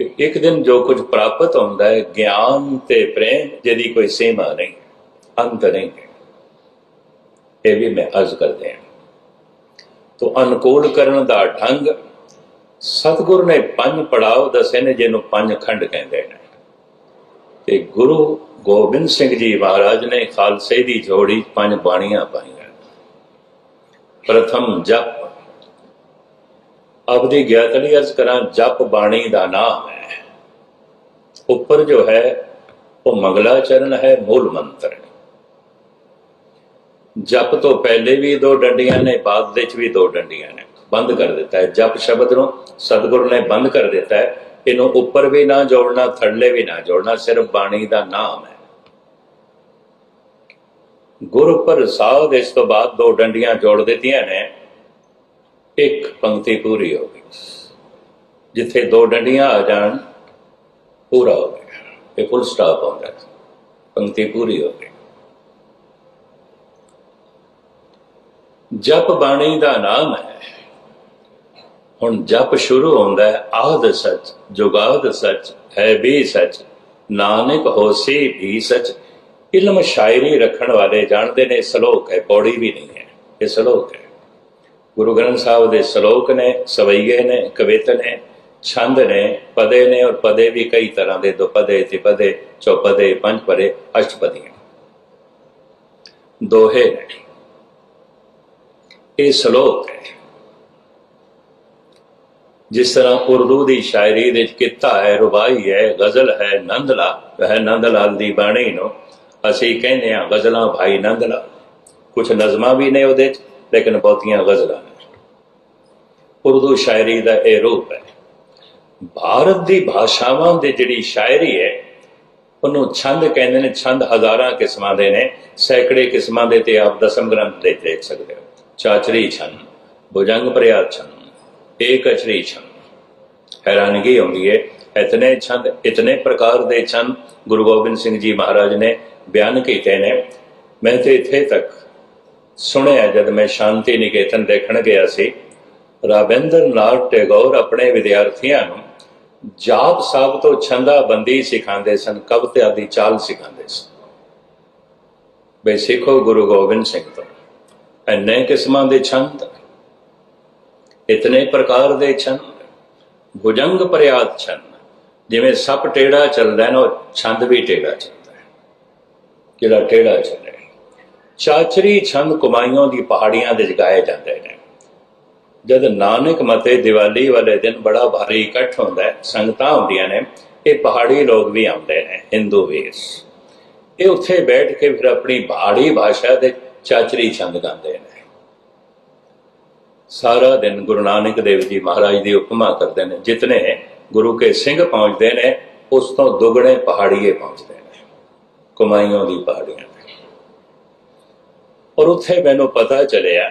ਤੇ ਇੱਕ ਦਿਨ ਜੋ ਕੁਝ ਪ੍ਰਾਪਤ ਹੁੰਦਾ ਹੈ, ਗਿਆਨ ਤੇ ਪ੍ਰੇਮ, ਜਿਹਦੀ ਕੋਈ ਸੀਮਾ ਨਹੀਂ, ਅੰਤ ਨਹੀਂ ਇਹ ਵੀ ਮੈਂ ਅਰਜ਼ ਕਰਦੇ ਹਾਂ। ਤੋਂ ਅਨੁਕੂਲ ਕਰਨ ਦਾ ਢੰਗ ਸਤਿਗੁਰ ਨੇ ਪੰਜ ਪੜਾਅ ਦੱਸੇ ਨੇ, ਜਿਹਨੂੰ ਪੰਜ ਖੰਡ ਕਹਿੰਦੇ ਨੇ। ਤੇ ਗੁਰੂ ਗੋਬਿੰਦ ਸਿੰਘ ਜੀ ਮਹਾਰਾਜ ਨੇ ਖਾਲਸੇ ਦੀ ਜੋੜੀ ਪੰਜ ਬਾਣੀਆਂ ਪਾਈਆਂ। ਪ੍ਰਥਮ ਜਪ। ਅਬਦੀ ਗਿਆਤਲੀ ਅਰਜ਼ ਕਰਾਂ, ਜਪ ਬਾਣੀ ਦਾ ਨਾਮ ਹੈ। ਉੱਪਰ ਜੋ ਹੈ, ਉਹ ਮੰਗਲਾਚਰਨ ਹੈ, ਮੂਲ ਮੰਤਰ। ਜਪ ਤੋਂ ਪਹਿਲੇ ਵੀ ਦੋ ਡੰਡੀਆਂ ਨੇ, ਬਾਅਦ ਵਿੱਚ ਵੀ ਦੋ ਡੰਡੀਆਂ ਨੇ। ਬੰਦ ਕਰ ਦਿੱਤਾ ਹੈ। ਜਪ ਸ਼ਬਦ ਨੂੰ ਸਤਿਗੁਰ ਨੇ ਬੰਦ ਕਰ ਦਿੱਤਾ ਹੈ। ਇਹਨੂੰ ਉੱਪਰ ਵੀ ਨਾ ਜੋੜਨਾ, ਥੱਲੇ ਵੀ ਨਾ ਜੋੜਨਾ, ਸਿਰਫ ਬਾਣੀ ਦਾ ਨਾਮ ਹੈ। ਗੁਰ ਪ੍ਰਸਾਦ ਇਸ ਤੋਂ ਬਾਅਦ ਦੋ ਡੰਡੀਆਂ ਜੋੜ ਦਿੱਤੀਆਂ ਨੇ। ਇੱਕ ਪੰਕਤੀ ਪੂਰੀ ਹੋ ਗਈ। ਜਿੱਥੇ ਦੋ ਡੰਡੀਆਂ ਆ ਜਾਣ, ਪੂਰਾ ਹੋ ਗਿਆ। ਇਹ ਫੁੱਲ ਸਟਾਪ ਹੋ ਗਿਆ। ਪੰਕਤੀ ਪੂਰੀ ਹੋ ਗਈ। ਜਪ ਬਾਣੀ ਦਾ ਨਾਮ ਹੈ। ਹੁਣ ਜਪ ਸ਼ੁਰੂ ਹੁੰਦਾ ਹੈ, ਆਦ ਸੱਚ ਜੁਗਾਦ ਸੱਚ, ਹੈ ਵੀ ਸੱਚ, ਨਾਨਕ ਹੋਸੀ ਵੀ ਸੱਚ। ਇਲਮ ਸ਼ਾਇਰੀ ਰੱਖਣ ਵਾਲੇ ਜਾਣਦੇ ਨੇ ਸ਼ਲੋਕ ਹੈ, ਪੌੜੀ ਵੀ ਨਹੀਂ ਹੈ ਇਹ ਸ਼ਲੋਕ ਹੈ। ਗੁਰੂ ਗ੍ਰੰਥ ਸਾਹਿਬ ਦੇ ਸ਼ਲੋਕ ਨੇ, ਸਵਈਏ ਨੇ, ਕਵਿਤ ਨੇ, ਛੰਦ ਨੇ, ਪਦੇ ਨੇ ਔਰ ਪਦੇ ਵੀ ਕਈ ਤਰ੍ਹਾਂ ਦੇ ਦੁਪਦੇ ਤਿਪਦੇ ਚੌਪਦੇ ਪੰਜਪਦੇ ਅਸ਼ਟਪਦੀਆਂ ਦੋਹੇ ਨੇ। ਇਹ ਸ਼ਲੋਕ ਹੈ। ਜਿਸ ਤਰ੍ਹਾਂ ਉਰਦੂ ਦੀ ਸ਼ਾਇਰੀ ਵਿੱਚ ਕਿੱਤਾ ਹੈ, ਰੁਬਾਈ ਹੈ, ਗਜ਼ਲ ਹੈ, ਨੰਦਲਾ ਹੈ ਨੰਦ ਲਾਲ ਦੀ ਬਾਣੀ ਨੂੰ ਅਸੀਂ ਕਹਿੰਦੇ ਹਾਂ ਗਜ਼ਲਾਂ ਭਾਈ ਨੰਦਲਾ। ਕੁਝ ਨਜ਼ਮਾਂ ਵੀ ਨੇ ਉਹਦੇ ਚ, ਲੇਕਿਨ ਬਹੁਤੀਆਂ ਗਜ਼ਲਾਂ ਨੇ। ਉਰਦੂ ਸ਼ਾਇਰੀ ਦਾ ਇਹ ਰੂਪ ਹੈ। ਭਾਰਤ ਦੀ ਭਾਸ਼ਾਵਾਂ ਦੀ ਜਿਹੜੀ ਸ਼ਾਇਰੀ ਹੈ, ਉਹਨੂੰ ਛੰਦ ਕਹਿੰਦੇ ਨੇ, ਛੰਦ ਹਜ਼ਾਰਾਂ ਕਿਸਮਾਂ ਦੇ ਨੇ, ਸੈਂਕੜੇ ਕਿਸਮਾਂ ਦੇ ਤੇ ਆਪ ਦਸਮ ਗ੍ਰੰਥ ਦੇ ਦੇਖ ਸਕਦੇ ਹੋ। ਚਾਚਰੀ ਛੰਦ, ਭੁਜੰਗ ਪ੍ਰਿਆਦ ਛੰਦ ਏਕ ਅਚਰੀ ਛੰਦ ਹੈਰਾਨਗੀ ਆਉਂਦੀ ਹੈ ਇਤਨੇ ਛੰਦ, ਇਤਨੇ ਪ੍ਰਕਾਰ ਦੇ ਛੰਦ ਗੁਰੂ ਗੋਬਿੰਦ ਸਿੰਘ ਜੀ ਮਹਾਰਾਜ ਨੇ ਬਿਆਨ ਕੀਤੇ ਨੇ। ਮੈਂ ਤੇ ਇੱਥੇ ਤੱਕ ਸੁਣਿਆ ਜਦ ਮੈਂ ਸ਼ਾਂਤੀ ਨਿਕੇਤਨ ਦੇਖਣ ਗਿਆ ਸੀ। ਰਾਬਿੰਦਰ ਨਾਥ ਟੈਗੋਰ ਆਪਣੇ ਵਿਦਿਆਰਥੀਆਂ ਨੂੰ ਜਾਪ ਸਾਹਿਬ ਤੋਂ ਛੰਦਾ ਬੰਦੀ ਸਿਖਾਉਂਦੇ ਸਨ, ਕਵਿਤਾ ਦੀ ਚਾਲ ਸਿਖਾਉਂਦੇ ਸਨ। ਬਈ ਸਿੱਖੋ ਗੁਰੂ ਗੋਬਿੰਦ ਸਿੰਘ ਤੋਂ। ਇੰਨੇ ਕਿਸਮਾਂ ਦੇ ਛੰਦ ਇਤਨੇ ਪ੍ਰਕਾਰ ਦੇ ਛੰਦ, ਭੁਜੰਗ ਪ੍ਰਿਆਦ ਛੰਦ। ਜਿਵੇਂ ਸੱਪ ਟੇੜਾ ਚੱਲਦਾ ਨਾ, ਉਹ ਛੰਦ ਵੀ ਟੇੜਾ ਚੱਲਦਾ ਹੈ। ਜਿਹੜਾ ਟੇੜਾ ਚੱਲੇ ਚਾਚਰੀ ਛੰਦ ਕੁਮਾਈਆਂ ਦੀ ਪਹਾੜੀਆਂ ਦੇ ਜਗਾਏ ਜਾਂਦੇ ਨੇ ਜਦ ਨਾਨਕ ਮਤੇ ਦੀਵਾਲੀ ਵਾਲੇ ਦਿਨ ਬੜਾ ਭਾਰੀ ਇਕੱਠ ਹੁੰਦਾ ਹੈ, ਸੰਗਤਾਂ ਹੁੰਦੀਆਂ ਨੇ, ਇਹ ਪਹਾੜੀ ਲੋਕ ਵੀ ਆਉਂਦੇ ਨੇ ਹਿੰਦੂ ਵੀ ਇਹ ਉੱਥੇ ਬੈਠ ਕੇ ਫਿਰ ਆਪਣੀ ਪਹਾੜੀ ਭਾਸ਼ਾ ਦੇ ਚਾਚਰੀ ਛੰਦ ਗਾਉਂਦੇ ਨੇ। ਸਾਰਾ ਦਿਨ ਗੁਰੂ ਨਾਨਕ ਦੇਵ ਜੀ ਮਹਾਰਾਜ ਦੀ ਉਪਮਾ ਕਰਦੇ ਨੇ। ਜਿਤਨੇ ਗੁਰੂ ਕੇ ਸਿੰਘ ਪਹੁੰਚਦੇ ਨੇ, ਉਸ ਤੋਂ ਦੁੱਗਣੇ ਪਹਾੜੀਏ ਪਹੁੰਚਦੇ ਨੇ। ਕੁਮਾਈਆਂ ਦੀ ਪਹਾੜੀਆਂ ਔਰ ਉੱਥੇ ਮੈਨੂੰ ਪਤਾ ਚੱਲਿਆ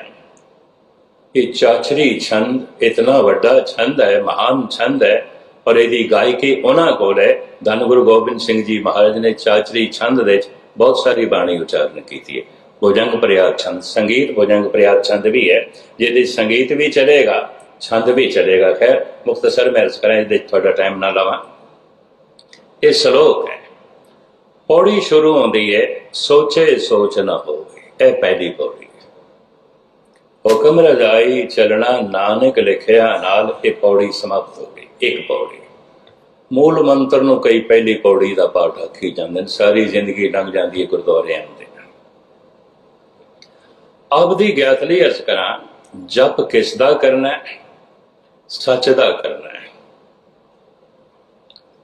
ਕਿ ਚਾਚਰੀ ਛੰਦ ਇਤਨਾ ਵੱਡਾ ਛੰਦ ਹੈ, ਮਹਾਨ ਛੰਦ ਹੈ, ਔਰ ਇਹਦੀ ਗਾਇਕੀ ਉਹਨਾਂ ਕੋਲ ਹੈ। ਧੰਨ ਗੁਰੂ ਗੋਬਿੰਦ ਸਿੰਘ ਜੀ ਮਹਾਰਾਜ ਨੇ ਚਾਚਰੀ ਛੰਦ ਦੇ ਵਿੱਚ ਬਹੁਤ ਸਾਰੀ ਬਾਣੀ ਉਚਾਰਨ ਕੀਤੀ ਹੈ। ਭੁਜੰਗ ਪ੍ਰਿਆਦ ਛੰਦ ਸੰਗੀਤ ਭੁਜੰਗ ਪ੍ਰਿਆਦ ਛੰਦ ਵੀ ਹੈ ਜਿਹਦੇ ਸੰਗੀਤ ਵੀ ਚਲੇਗਾ ਛੰਦ ਵੀ ਚਲੇਗਾ ਖੈਰ ਮੁਖਤਸਰ ਮੈਂ ਅਰਜ਼ ਕਰਾਂ ਇਹਦੇ ਤੁਹਾਡਾ ਟਾਈਮ ਨਾ ਲਵਾਂ ਇਹ ਸ਼ਲੋਕ ਹੈ ਪੌੜੀ ਸ਼ੁਰੂ ਹੁੰਦੀ ਹੈ ਸੋਚੇ ਸੋਚ ਨਾ ਹੋਵੇ ਇਹ ਪਹਿਲੀ ਪੌੜੀ ਹੁਕਮ ਰਜਾਈ ਚਲਣਾ ਨਾਨਕ ਲਿਖਿਆ ਨਾਲ ਇਹ ਪੌੜੀ ਸਮਾਪਤ ਹੋ ਗਈ ਇੱਕ ਪੌੜੀ ਮੂਲ ਮੰਤਰ ਨੂੰ ਕਈ ਪਹਿਲੀ ਪੌੜੀ ਦਾ ਪਾਠ ਆਖੀ ਜਾਂਦੇ ਨੇ ਸਾਰੀ ਜ਼ਿੰਦਗੀ ਲੰਘ ਜਾਂਦੀ ਹੈ ਗੁਰਦੁਆਰਿਆਂ ਦੇ ਅਬਦੀ ਗਿਆਤ ਲਈ ਅਰਜ਼ ਕਰਾਂ, ਜਪ ਕਿਸ ਦਾ ਕਰਨਾ ਹੈ? ਸੱਚ ਦਾ ਕਰਨਾ ਹੈ।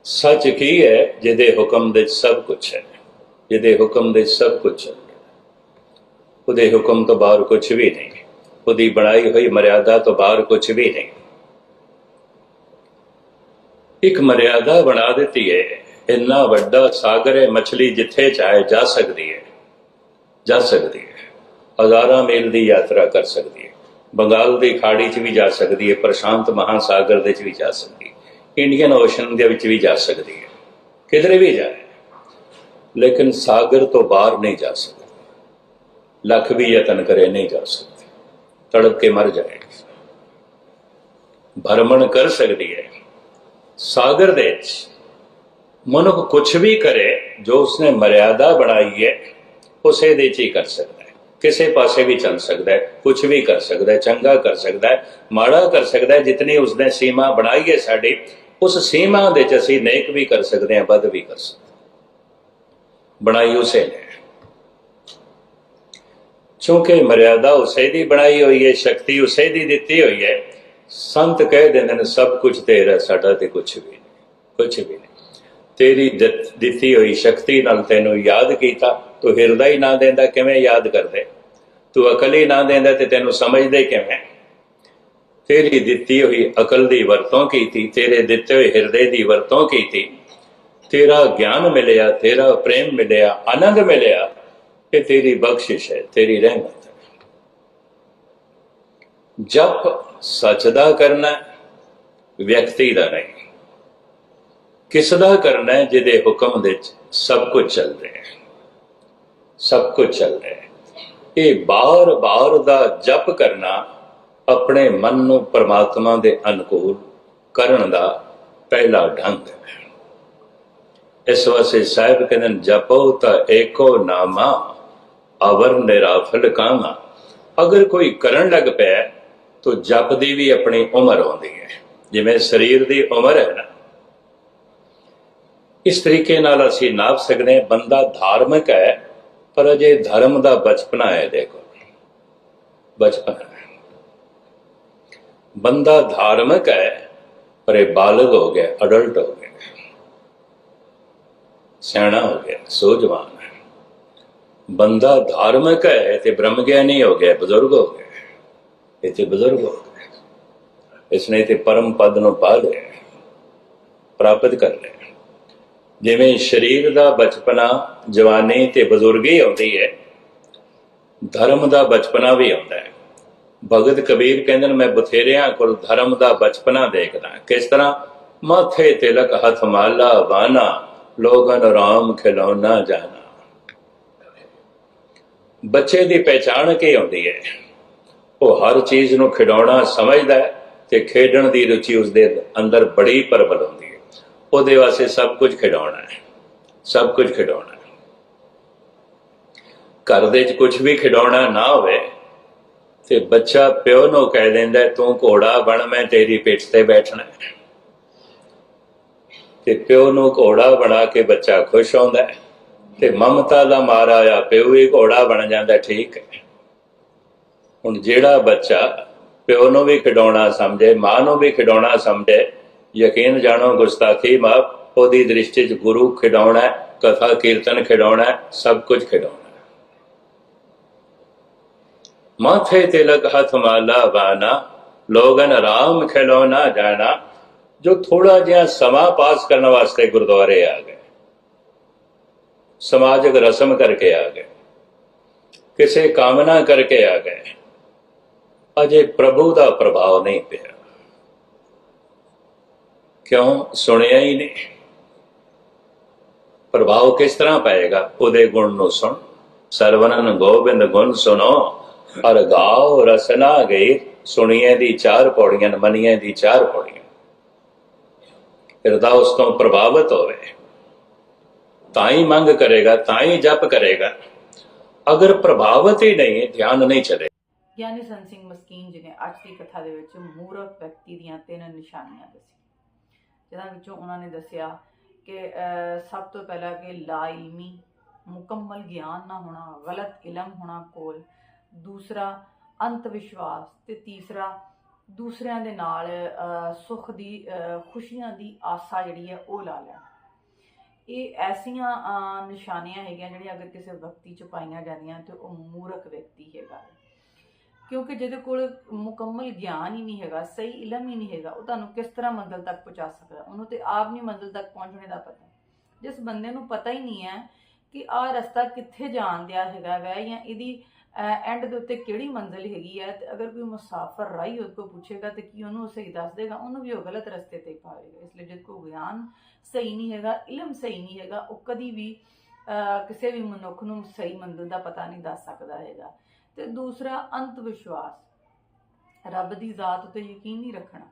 ਸੱਚ ਕੀ ਹੈ? ਜਿਹਦੇ ਹੁਕਮ ਦੇ ਸਭ ਕੁਝ ਹੈ। ਜਿਹਦੇ ਹੁਕਮ ਦੇ ਸਭ ਕੁਝ ਹੈ। ਉਹਦੇ ਹੁਕਮ ਤੋਂ ਬਾਹਰ ਕੁਝ ਵੀ ਨਹੀਂ। ਉਹਦੀ ਬਣਾਈ ਹੋਈ ਮਰਿਆਦਾ ਤੋਂ ਬਾਹਰ ਕੁਝ ਵੀ ਨਹੀਂ। ਇੱਕ ਮਰਿਆਦਾ ਬਣਾ ਦਿੱਤੀ ਹੈ। ਇੰਨਾ ਵੱਡਾ ਸਾਗਰ ਹੈ, ਮੱਛਲੀ ਜਿੱਥੇ ਚਾਹੇ ਜਾ ਸਕਦੀ ਹੈ। ਜਾ ਸਕਦੀ ਹੈ। ਹਜ਼ਾਰਾਂ ਮੀਲ ਦੀ ਯਾਤਰਾ ਕਰ ਸਕਦੀ ਹੈ। ਬੰਗਾਲ ਦੀ ਖਾੜੀ 'ਚ ਵੀ ਜਾ ਸਕਦੀ ਹੈ, ਪ੍ਰਸ਼ਾਂਤ ਮਹਾਸਾਗਰ ਦੇ 'ਚ ਵੀ ਜਾ ਸਕਦੀ ਹੈ। ਇੰਡੀਅਨ ਓਸ਼ਨ ਦੇ ਵਿੱਚ ਵੀ ਜਾ ਸਕਦੀ ਹੈ। ਕਿਧਰੇ ਵੀ ਜਾਏ ਲੇਕਿਨ ਸਾਗਰ ਤੋਂ ਬਾਹਰ ਨਹੀਂ ਜਾ ਸਕਦੀ। ਲੱਖ ਵੀ ਯਤਨ ਕਰੇ ਨਹੀਂ ਜਾ ਸਕਦੀ। ਤੜਪ ਕੇ ਮਰ ਜਾਏਗੀ ਭਰਮਣ ਕਰ ਸਕਦੀ ਹੈ। ਸਾਗਰ ਦੇ ਵਿੱਚ ਮਨੁੱਖ ਕੁਝ ਵੀ ਕਰੇ, ਜੋ ਉਸਨੇ ਮਰਿਆਦਾ ਬਣਾਈ ਹੈ, ਉਸੇ ਦੇ ਚ ਹੀ ਕਰ ਸਕਦਾ ਕਿਸੇ ਪਾਸੇ ਵੀ ਚੱਲ ਸਕਦਾ ਹੈ ਕੁਝ ਵੀ ਕਰ ਸਕਦਾ ਹੈ, ਚੰਗਾ ਕਰ ਸਕਦਾ ਹੈ, ਮਾੜਾ ਕਰ ਸਕਦਾ ਹੈ, ਜਿਤਨੀ ਉਸਨੇ ਸੀਮਾ ਬਣਾਈ ਹੈ ਸਾਡੀ, ਉਸ ਸੀਮਾ ਦੇ ਚ ਅਸੀਂ ਨੇਕ ਵੀ ਕਰ ਸਕਦੇ ਹਾਂ ਬਦ ਵੀ ਕਰ ਸਕਦੇ ਬਣਾਈ ਉਸੇ ਨੇ। ਕਿਉਂਕਿ ਮਰਿਆਦਾ ਉਸੇ ਦੀ ਬਣਾਈ ਹੋਈ ਹੈ, ਸ਼ਕਤੀ ਉਸੇ ਦੀ ਦਿੱਤੀ ਹੋਈ ਹੈ, ਸੰਤ ਕਹਿ ਦਿੰਦੇ ਨੇ, ਸਭ ਕੁਝ ਤੇਰਾ ਸਾਡਾ ਤੇ ਕੁਝ ਵੀ ਨਹੀਂ ਕੁਝ ਵੀ ਨਹੀਂ। ਤੇਰੀ ਦਿੱਤੀ ਹੋਈ ਸ਼ਕਤੀ ਨਾਲ ਤੈਨੂੰ ਯਾਦ ਕੀਤਾ, ਤੂੰ ਹਿਰਦਾ ਹੀ ਨਾ ਦਿੰਦਾ, ਕਿਵੇਂ ਯਾਦ ਕਰਦੇ? ਤੂੰ ਅਕਲ ਹੀ ਨਾ ਦਿੰਦਾ ਤੇ ਤੈਨੂੰ ਸਮਝਦੇ ਕਿਵੇਂ? ਤੇਰੀ ਦਿੱਤੀ ਹੋਈ ਅਕਲ ਦੀ ਵਰਤੋਂ ਕੀਤੀ, ਤੇਰੇ ਦਿੱਤੇ ਹੋਏ ਹਿਰਦੇ ਦੀ ਵਰਤੋਂ ਕੀਤੀ। ਤੇਰਾ ਗਿਆਨ ਮਿਲਿਆ, ਤੇਰਾ ਪ੍ਰੇਮ ਮਿਲਿਆ, ਆਨੰਦ ਮਿਲਿਆ ਇਹ ਤੇਰੀ ਬਖਸ਼ਿਸ਼ ਹੈ, ਤੇਰੀ ਰਹਿਮਤ ਹੈ। ਜਪ ਸੱਚ ਦਾ ਕਰਨਾ ਵਿਅਕਤੀ ਦਾ ਨਹੀਂ। ਕਿਸ ਦਾ ਕਰਨਾ ਹੈ, ਜਿਹਦੇ ਹੁਕਮ ਵਿੱਚ ਸਭ ਕੁਝ ਚੱਲ ਰਿਹਾ ਹੈ। ਸਭ ਕੁਝ ਚੱਲ ਰਿਹਾ ਹੈ। ਇਹ ਬਾਰ-ਬਾਰ ਦਾ ਜਪ ਕਰਨਾ ਆਪਣੇ ਮਨ ਨੂੰ ਪਰਮਾਤਮਾ ਦੇ ਅਨੁਕੂਲ ਕਰਨ ਦਾ ਪਹਿਲਾ ਢੰਗ ਹੈ। ਇਸ ਵਾਸਤੇ ਸਾਹਿਬ ਕਹਿੰਦੇ ਜਪੋ ਤਾਂ ਏਕੋ ਨਾਮਾ, ਅਵਰ ਨਿਰਾਫਲ ਕਾਮਾ। ਅਗਰ ਕੋਈ ਕਰਨ ਲੱਗ ਪਿਆ, ਤਾਂ ਜਪ ਦੀ ਵੀ ਆਪਣੀ ਉਮਰ ਆਉਂਦੀ ਹੈ। ਜਿਵੇਂ ਸਰੀਰ ਦੀ ਉਮਰ ਹੈ ਨਾ। ਇਸ ਤਰੀਕੇ ਨਾਲ ਅਸੀਂ ਨਾਪ ਸਕਦੇ ਹਾਂ, ਬੰਦਾ ਧਾਰਮਿਕ ਹੈ ਪਰ ਅਜੇ ਧਰਮ ਦਾ ਬਚਪਨਾ ਹੈ, ਦੇਖੋ। ਬਚਪਨ। ਬੰਦਾ ਧਾਰਮਿਕ ਹੈ, ਪਰ ਇਹ ਬਾਲਗ ਹੋ ਗਿਆ, ਅਡਲਟ ਹੋ ਗਿਆ। ਸਿਆਣਾ ਹੋ ਗਿਆ, ਸੋਝਵਾਨ ਹੈ। ਬੰਦਾ ਧਾਰਮਿਕ ਹੈ ਤੇ ਬ੍ਰਹਮ ਗਿਆਨੀ ਹੋ ਗਿਆ, ਬਜ਼ੁਰਗ ਹੋ ਗਿਆ। ਇਹ ਤੇ ਬਜ਼ੁਰਗ ਹੋ ਗਿਆ। ਇਸਨੇ ਤੇ ਪਰਮ ਪਦ ਨੂੰ ਪਾ ਲਿਆ, ਪ੍ਰਾਪਤ ਕਰ ਲਿਆ। ਜਿਵੇਂ ਸਰੀਰ ਦਾ ਬਚਪਨਾ ਜਵਾਨੀ ਤੇ ਬਜ਼ੁਰਗੀ ਆਉਂਦੀ ਹੈ, ਧਰਮ ਦਾ ਬਚਪਨਾ ਵੀ ਆਉਂਦਾ ਹੈ। ਭਗਤ ਕਬੀਰ ਕਹਿੰਦੇ ਨੇ, ਮੈਂ ਬਥੇਰਿਆਂ ਕੋਲ ਧਰਮ ਦਾ ਬਚਪਨਾ ਦੇਖਦਾ ਕਿਸ ਤਰ੍ਹਾਂ? ਮਾਥੇ ਤਿਲਕ ਹੱਥ ਮਾਲਾ ਬਾਨਾ ਲੋਗਨ ਰਾਮ ਖਿਲੌਣਾ ਜਾਣਾ। ਬੱਚੇ ਦੀ ਪਹਿਚਾਣ ਕੀ ਆਉਂਦੀ ਹੈ? ਉਹ ਹਰ ਚੀਜ਼ ਨੂੰ ਖਿਡੌਣਾ ਸਮਝਦਾ ਹੈ ਤੇ ਖੇਡਣ ਦੀ ਰੁਚੀ ਉਸਦੇ ਅੰਦਰ ਬੜੀ ਪ੍ਰਬਲ ਹੁੰਦੀ ਹੈ। ਉਹਦੇ ਵਾਸਤੇ ਸਭ ਕੁਝ ਖਿਡੌਣਾ ਹੈ। ਸਭ ਕੁਝ ਖਿਡੌਣਾ ਘਰ ਦੇ ਵਿੱਚ ਕੁਝ ਵੀ ਖਿਡੌਣਾ ਨਾ ਹੋਵੇ ਤੇ ਬੱਚਾ ਪਿਓ ਨੂੰ ਕਹਿ ਦਿੰਦਾ, ਤੂੰ ਘੋੜਾ ਬਣ, ਮੈਂ ਤੇਰੀ ਪਿੱਠ ਤੇ ਬੈਠਣਾ ਤੇ ਪਿਓ ਨੂੰ ਘੋੜਾ ਬਣਾ ਕੇ ਬੱਚਾ ਖੁਸ਼ ਹੁੰਦਾ ਤੇ ਮਮਤਾ ਦਾ ਮਾਰਾ ਆ ਪਿਓ ਵੀ ਘੋੜਾ ਬਣ ਜਾਂਦਾ, ਠੀਕ ਹੈ। ਹੁਣ ਜਿਹੜਾ ਬੱਚਾ ਪਿਓ ਨੂੰ ਵੀ ਖਿਡੌਣਾ ਸਮਝੇ, ਮਾਂ ਨੂੰ ਵੀ ਖਿਡੌਣਾ ਸਮਝੇ ਯਕੀਨ ਜਾਣੋ ਗੁਸਤਾਖੀ, ਮਾਫ, ਉਹਦੀ ਦ੍ਰਿਸ਼ਟੀ 'ਚ ਗੁਰੂ ਖਿਡੌਣਾ ਕਥਾ, ਕੀਰਤਨ ਖਿਡੌਣਾ ਸਭ ਕੁਝ ਖਿਡੌਣਾ ਹੈ। ਮਾਥੇ ਤਿਲਕ ਹੱਥ ਮਾਲਾ ਬਾਨਾ ਲੋਗਨ ਰਾਮ ਖਿਲੌਣਾ ਜਾਣਾ, ਜੋ ਥੋੜਾ ਜਿਹਾ ਸਮਾਂ ਪਾਸ ਕਰਨ ਵਾਸਤੇ ਗੁਰਦੁਆਰੇ ਆ ਗਏ। ਸਮਾਜਿਕ ਰਸਮ ਕਰਕੇ ਆ ਗਏ। ਕਿਸੇ ਕਾਮਨਾ ਕਰਕੇ ਆ ਗਏ। ਅਜੇ ਪ੍ਰਭੂ ਦਾ ਪ੍ਰਭਾਵ ਨਹੀਂ ਪਿਆ। ਕਿਉਂ ਸੁਣਿਆ ਹੀ ਨਹੀਂ? ਪ੍ਰਭਾਵ ਕਿਸ ਤਰ੍ਹਾਂ ਪਏਗਾ? ਉਹਦੇ ਗੁਣ ਨੂੰ ਸੁਣ। ਸਰਵਨਨ ਗੋਬਿੰਦ ਗੁਣ ਸੁਨੋ ਅਰ ਗਾਓ ਰਸਨਾ ਗਈ। ਸੁਣੀਏ ਦੀ ਚਾਰ ਪੌੜੀਆਂ, ਮਨੀਏ ਦੀ ਚਾਰ ਪੌੜੀਆਂ। ਹਿਰਦਾ ਉਸ ਤੋਂ ਪ੍ਰਭਾਵਿਤ ਹੋਵੇ ਤਾਂ ਹੀ ਮੰਗ ਕਰੇਗਾ, ਤਾਂ ਹੀ ਜਪ ਕਰੇਗਾ। ਅਗਰ ਪ੍ਰਭਾਵਿਤ ਹੀ ਨਹੀਂ, ਧਿਆਨ ਨਹੀਂ ਚਲੇ ਗਿਆਨੀ ਸੰਤ ਸਿੰਘ ਮਸਕੀਨ ਜੀ ਨੇ ਅੱਜ ਦੀ ਕਥਾ ਦੇ ਵਿੱਚ ਮੂਰਖ ਵਿਅਕਤੀ ਦੀਆਂ ਤਿੰਨ ਨਿਸ਼ਾਨੀਆਂ ਦੱਸੀਆਂ। ਜਿਹਨਾਂ ਵਿੱਚੋਂ ਉਹਨਾਂ ਨੇ ਦੱਸਿਆ ਕਿ ਸਭ ਤੋਂ ਪਹਿਲਾਂ ਕਿ ਲਾ ਇਲਮੀ ਮੁਕੰਮਲ ਗਿਆਨ ਨਾ ਹੋਣਾ ਗਲਤ ਇਲਮ ਹੋਣਾ ਕੋਲ ਦੂਸਰਾ ਅੰਤ ਵਿਸ਼ਵਾਸ ਤੇ ਤੀਸਰਾ ਦੂਸਰਿਆਂ ਦੇ ਨਾਲ ਅਹ, ਸੁੱਖ ਦੀ ਖੁਸ਼ੀਆਂ ਦੀ ਆਸਾ ਜਿਹੜੀ ਹੈ ਉਹ ਲਾ ਲੈਣਾ। ਇਹ ਐਸੀਆਂ ਨਿਸ਼ਾਨੀਆਂ ਹੈਗੀਆਂ ਜਿਹੜੀਆਂ ਅਗਰ ਕਿਸੇ ਵਿਅਕਤੀ ਚ ਪਾਈਆਂ ਜਾਂਦੀਆਂ ਤੇ ਉਹ ਮੂਰਖ ਵਿਅਕਤੀ ਹੈਗਾ। ਕਿਉਂਕਿ ਜਿਹਦੇ ਕੋਲ ਮੁਕੰਮਲ ਗਿਆਨ ਹੀ ਨਹੀਂ ਹੈਗਾ ਸਹੀ ਇਲਮ ਹੀ ਨਹੀਂ ਹੈਗਾ ਉਹ ਤੁਹਾਨੂੰ ਕਿਸ ਤਰ੍ਹਾਂ ਮੰਜ਼ਿਲ ਤੱਕ ਪਹੁੰਚਾ ਸਕਦਾ? ਉਹਨੂੰ ਤੇ ਆਪ ਨਹੀਂ ਮੰਜ਼ਿਲ ਤੱਕ ਪਹੁੰਚਣੇ ਦਾ ਪਤਾ। ਜਿਸ ਬੰਦੇ ਨੂੰ ਪਤਾ ਹੀ ਨਹੀਂ ਹੈ ਕਿ ਆਹ ਰਸਤਾ ਕਿੱਥੇ ਜਾਣ ਦਿਆ ਹੈਗਾ ਵੈ ਜਾਂ ਇਹਦੀ ਐਂਡ ਦੇ ਉੱਤੇ ਕਿਹੜੀ ਮੰਜ਼ਿਲ ਹੈਗੀ ਹੈ ਤੇ ਅਗਰ ਕੋਈ ਮੁਸਾਫਰ ਰਾਹੀ ਉਹਦੇ ਕੋਲ ਪੁੱਛੇਗਾ ਤੇ ਕੀ ਉਹਨੂੰ ਸਹੀ ਦੱਸ ਦੇਗਾ ਉਹਨੂੰ ਵੀ ਉਹ ਗਲਤ ਰਸਤੇ ਤੇ ਪਾਏਗਾ ਇਸ ਲਈ ਜਦ ਕੋ ਗਿਆਨ ਸਹੀ ਨਹੀਂ ਹੈਗਾ ਇਲਮ ਸਹੀ ਨਹੀਂ ਹੈਗਾ ਉਹ ਕਦੀ ਵੀ ਅਹ, ਕਿਸੇ ਵੀ ਮਨੁੱਖ ਨੂੰ ਸਹੀ ਮੰਜ਼ਿਲ ਦਾ ਪਤਾ ਨਹੀਂ ਦੱਸ ਸਕਦਾ ਹੈਗਾ। ਤੇ ਦੂਸਰਾ ਅੰਤ ਵਿਸ਼ਵਾਸ। ਰੱਬ ਦੀ ਜ਼ਾਤ ਉੱਤੇ ਯਕੀਨ ਨਹੀਂ ਰੱਖਣਾ।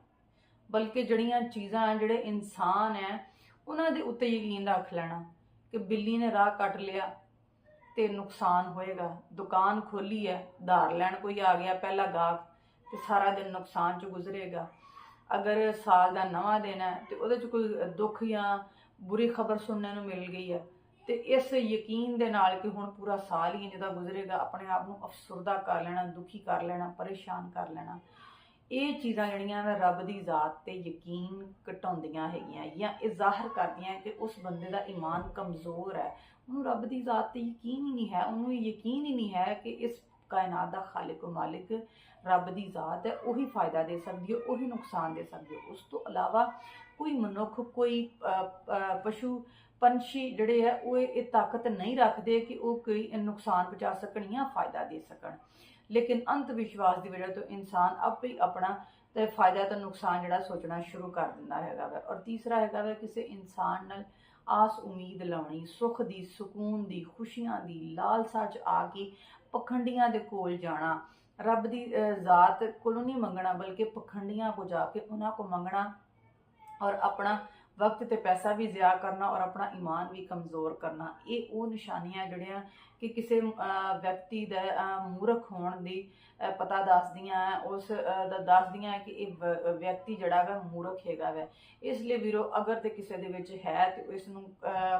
ਬਲਕਿ ਜਿਹੜੀਆਂ ਚੀਜ਼ਾਂ ਆ ਜਿਹੜੇ ਇਨਸਾਨ ਹੈ ਉਹਨਾਂ ਦੇ ਉੱਤੇ ਯਕੀਨ ਰੱਖ ਲੈਣਾ ਕਿ ਬਿੱਲੀ ਨੇ ਰਾਹ ਕੱਟ ਲਿਆ ਤੇ ਨੁਕਸਾਨ ਹੋਏਗਾ। ਦੁਕਾਨ ਖੋਲੀ ਹੈ ਧਾਰ ਲੈਣ ਕੋਈ ਆ ਗਿਆ ਪਹਿਲਾ ਗਾਹਕ ਤੇ ਸਾਰਾ ਦਿਨ ਨੁਕਸਾਨ ਚ ਗੁਜ਼ਰੇਗਾ। ਅਗਰ ਸਾਲ ਦਾ ਨਵਾਂ ਦਿਨ ਹੈ ਤੇ ਉਹਦੇ ਚ ਕੋਈ ਦੁੱਖ ਜਾਂ ਬੁਰੀ ਖਬਰ ਸੁਣਨ ਨੂੰ ਮਿਲ ਗਈ ਹੈ ਤੇ ਇਸ ਯਕੀਨ ਦੇ ਨਾਲ ਕਿ ਹੁਣ ਪੂਰਾ ਸਾਲ ਹੀ ਜਿਹਦਾ ਗੁਜ਼ਰੇਗਾ, ਆਪਣੇ ਆਪ ਨੂੰ ਅਫਸਰਦਾ ਕਰ ਲੈਣਾ, ਦੁਖੀ ਕਰ ਲੈਣਾ, ਪਰੇਸ਼ਾਨ ਕਰ ਲੈਣਾ। ਇਹ ਚੀਜ਼ਾਂ ਜਿਹੜੀਆਂ ਰੱਬ ਦੀ ਜ਼ਾਤ ਤੇ ਯਕੀਨ ਘਟਾਉਂਦੀਆਂ ਹੈਗੀਆਂ ਜਾਂ ਇਹ ਜ਼ਾਹਰ ਕਰਦੀਆਂ ਕਿ ਉਸ ਬੰਦੇ ਦਾ ਈਮਾਨ ਕਮਜ਼ੋਰ ਹੈ। ਉਹਨੂੰ ਰੱਬ ਦੀ ਜ਼ਾਤ ਤੇ ਯਕੀਨ ਹੀ ਨਹੀਂ ਹੈ, ਉਹਨੂੰ ਯਕੀਨ ਹੀ ਨਹੀਂ ਹੈ ਕਿ ਇਸ ਕਾਇਨਾਤ ਦਾ ਖਾਲਿਕ ਮਾਲਿਕ ਰੱਬ ਦੀ ਜ਼ਾਤ ਹੈ, ਉਹੀ ਫਾਇਦਾ ਦੇ ਸਕਦੀ ਹੈ, ਉਹੀ ਨੁਕਸਾਨ ਦੇ ਸਕਦੀ ਹੈ। ਉਸ ਤੋਂ ਇਲਾਵਾ ਕੋਈ ਮਨੁੱਖ, ਕੋਈ ਪਸ਼ੂ ਪੰਛੀ ਜਿਹੜੇ ਆ ਉਹ ਇਹ ਤਾਕਤ ਨਹੀਂ ਰੱਖਦੇ ਕਿ ਉਹ ਕੋਈ ਨੁਕਸਾਨ ਪਹੁੰਚਾ ਸਕਣ ਜਾਂ ਫਾਇਦਾ ਦੇ ਸਕਣ। ਲੇਕਿਨ ਅੰਤ ਵਿਸ਼ਵਾਸ ਦੀ ਵਜ੍ਹਾ ਤੋਂ ਇਨਸਾਨ ਆਪੇ ਆਪਣਾ ਤੇ ਫਾਇਦਾ ਤੇ ਨੁਕਸਾਨ ਜਿਹੜਾ ਸੋਚਣਾ ਸ਼ੁਰੂ ਕਰ ਦਿੰਦਾ ਹੈਗਾ ਵਾ। ਔਰ ਤੀਸਰਾ ਹੈਗਾ ਵਾ ਕਿਸੇ ਇਨਸਾਨ ਨਾਲ ਆਸ ਉਮੀਦ ਲਾਉਣੀ ਸੁੱਖ ਦੀ ਸਕੂਨ ਦੀ ਖੁਸ਼ੀਆਂ ਦੀ ਲਾਲਸਾ ਚ ਆ ਕੇ ਪਖੰਡੀਆਂ ਦੇ ਕੋਲ ਜਾਣਾ ਰੱਬ ਦੀ ਅਹ, ਜ਼ਾਤ ਕੋਲੋਂ ਨਹੀਂ ਮੰਗਣਾ ਬਲਕਿ ਪਖੰਡੀਆਂ ਕੋ ਜਾ ਕੇ ਉਹਨਾਂ ਕੋ ਮੰਗਣਾ ਔਰ ਆਪਣਾ ਵਕਤ ਤੇ ਪੈਸਾ ਵੀ ਜ਼ਾਇਆ ਕਰਨਾ ਔਰ ਆਪਣਾ ਈਮਾਨ ਵੀ ਕਮਜ਼ੋਰ ਕਰਨਾ ਇਹ ਉਹ ਨਿਸ਼ਾਨੀਆਂ ਜਿਹੜੀਆਂ ਕਿ ਕਿਸੇ ਵਿਅਕਤੀ ਦਾ ਮੂਰਖ ਹੋਣ ਦੀ ਪਤਾ ਦੱਸਦੀਆਂ ਹੈ, ਉਸ ਦਾ ਦੱਸਦੀਆਂ ਕਿ ਇਹ ਵਿਅਕਤੀ ਜਿਹੜਾ ਵਾ ਮੂਰਖ ਹੈਗਾ ਵਾ। ਇਸ ਲਈ ਵੀਰੋ ਅਗਰ ਤੇ ਕਿਸੇ ਦੇ ਵਿੱਚ ਹੈ ਤੇ ਇਸ ਨੂੰ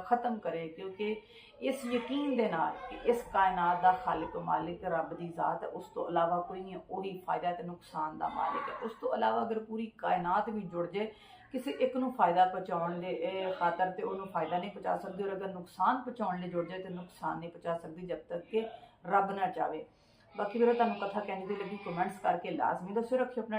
ਖਤਮ ਕਰੇ ਕਿਉਂਕਿ ਇਸ ਯਕੀਨ ਦੇ ਨਾਲ ਕਿ ਇਸ ਕਾਇਨਾਤ ਦਾ ਖਾਲਿਕ ਮਾਲਿਕ ਰੱਬ ਦੀ ਜ਼ਾਤ ਹੈ ਉਸ ਤੋਂ ਇਲਾਵਾ ਕੋਈ ਨਹੀਂ ਉਹੀ ਫਾਇਦਾ ਤੇ ਨੁਕਸਾਨ ਦਾ ਮਾਲਿਕ ਹੈ। ਉਸ ਤੋਂ ਇਲਾਵਾ ਅਗਰ ਪੂਰੀ ਕਾਇਨਾਤ ਵੀ ਜੁੜ ਜੇ ਕਿਸੇ ਇੱਕ ਨੂੰ ਫਾਇਦਾ ਪਹੁੰਚਾਉਣ ਲਈ ਖਾਤਰ ਤੇ ਉਹਨੂੰ ਫਾਇਦਾ ਨਹੀਂ ਪਹੁੰਚਾ ਸਕਦੀ ਔਰ ਅਗਰ ਨੁਕਸਾਨ ਪਹੁੰਚਾਉਣ ਲਈ ਜੁੜ ਜਾਏ ਤੇ ਨੁਕਸਾਨ ਨਹੀਂ ਪਹੁੰਚਾ ਸਕਦੀ ਜਦ ਤੱਕ ਕਿ ਰੱਬ ਨਾ ਚਾਵੇ। ਬਾਕੀ ਵੀਰੋ, ਤੁਹਾਨੂੰ ਕਥਾ ਕਹਿੰਦੀ ਲੱਗੀ ਕਮੈਂਟਸ ਕਰਕੇ ਲਾਜ਼ਮੀ ਦੱਸੋ ਰੱਖਿਓ ਆਪਣਾ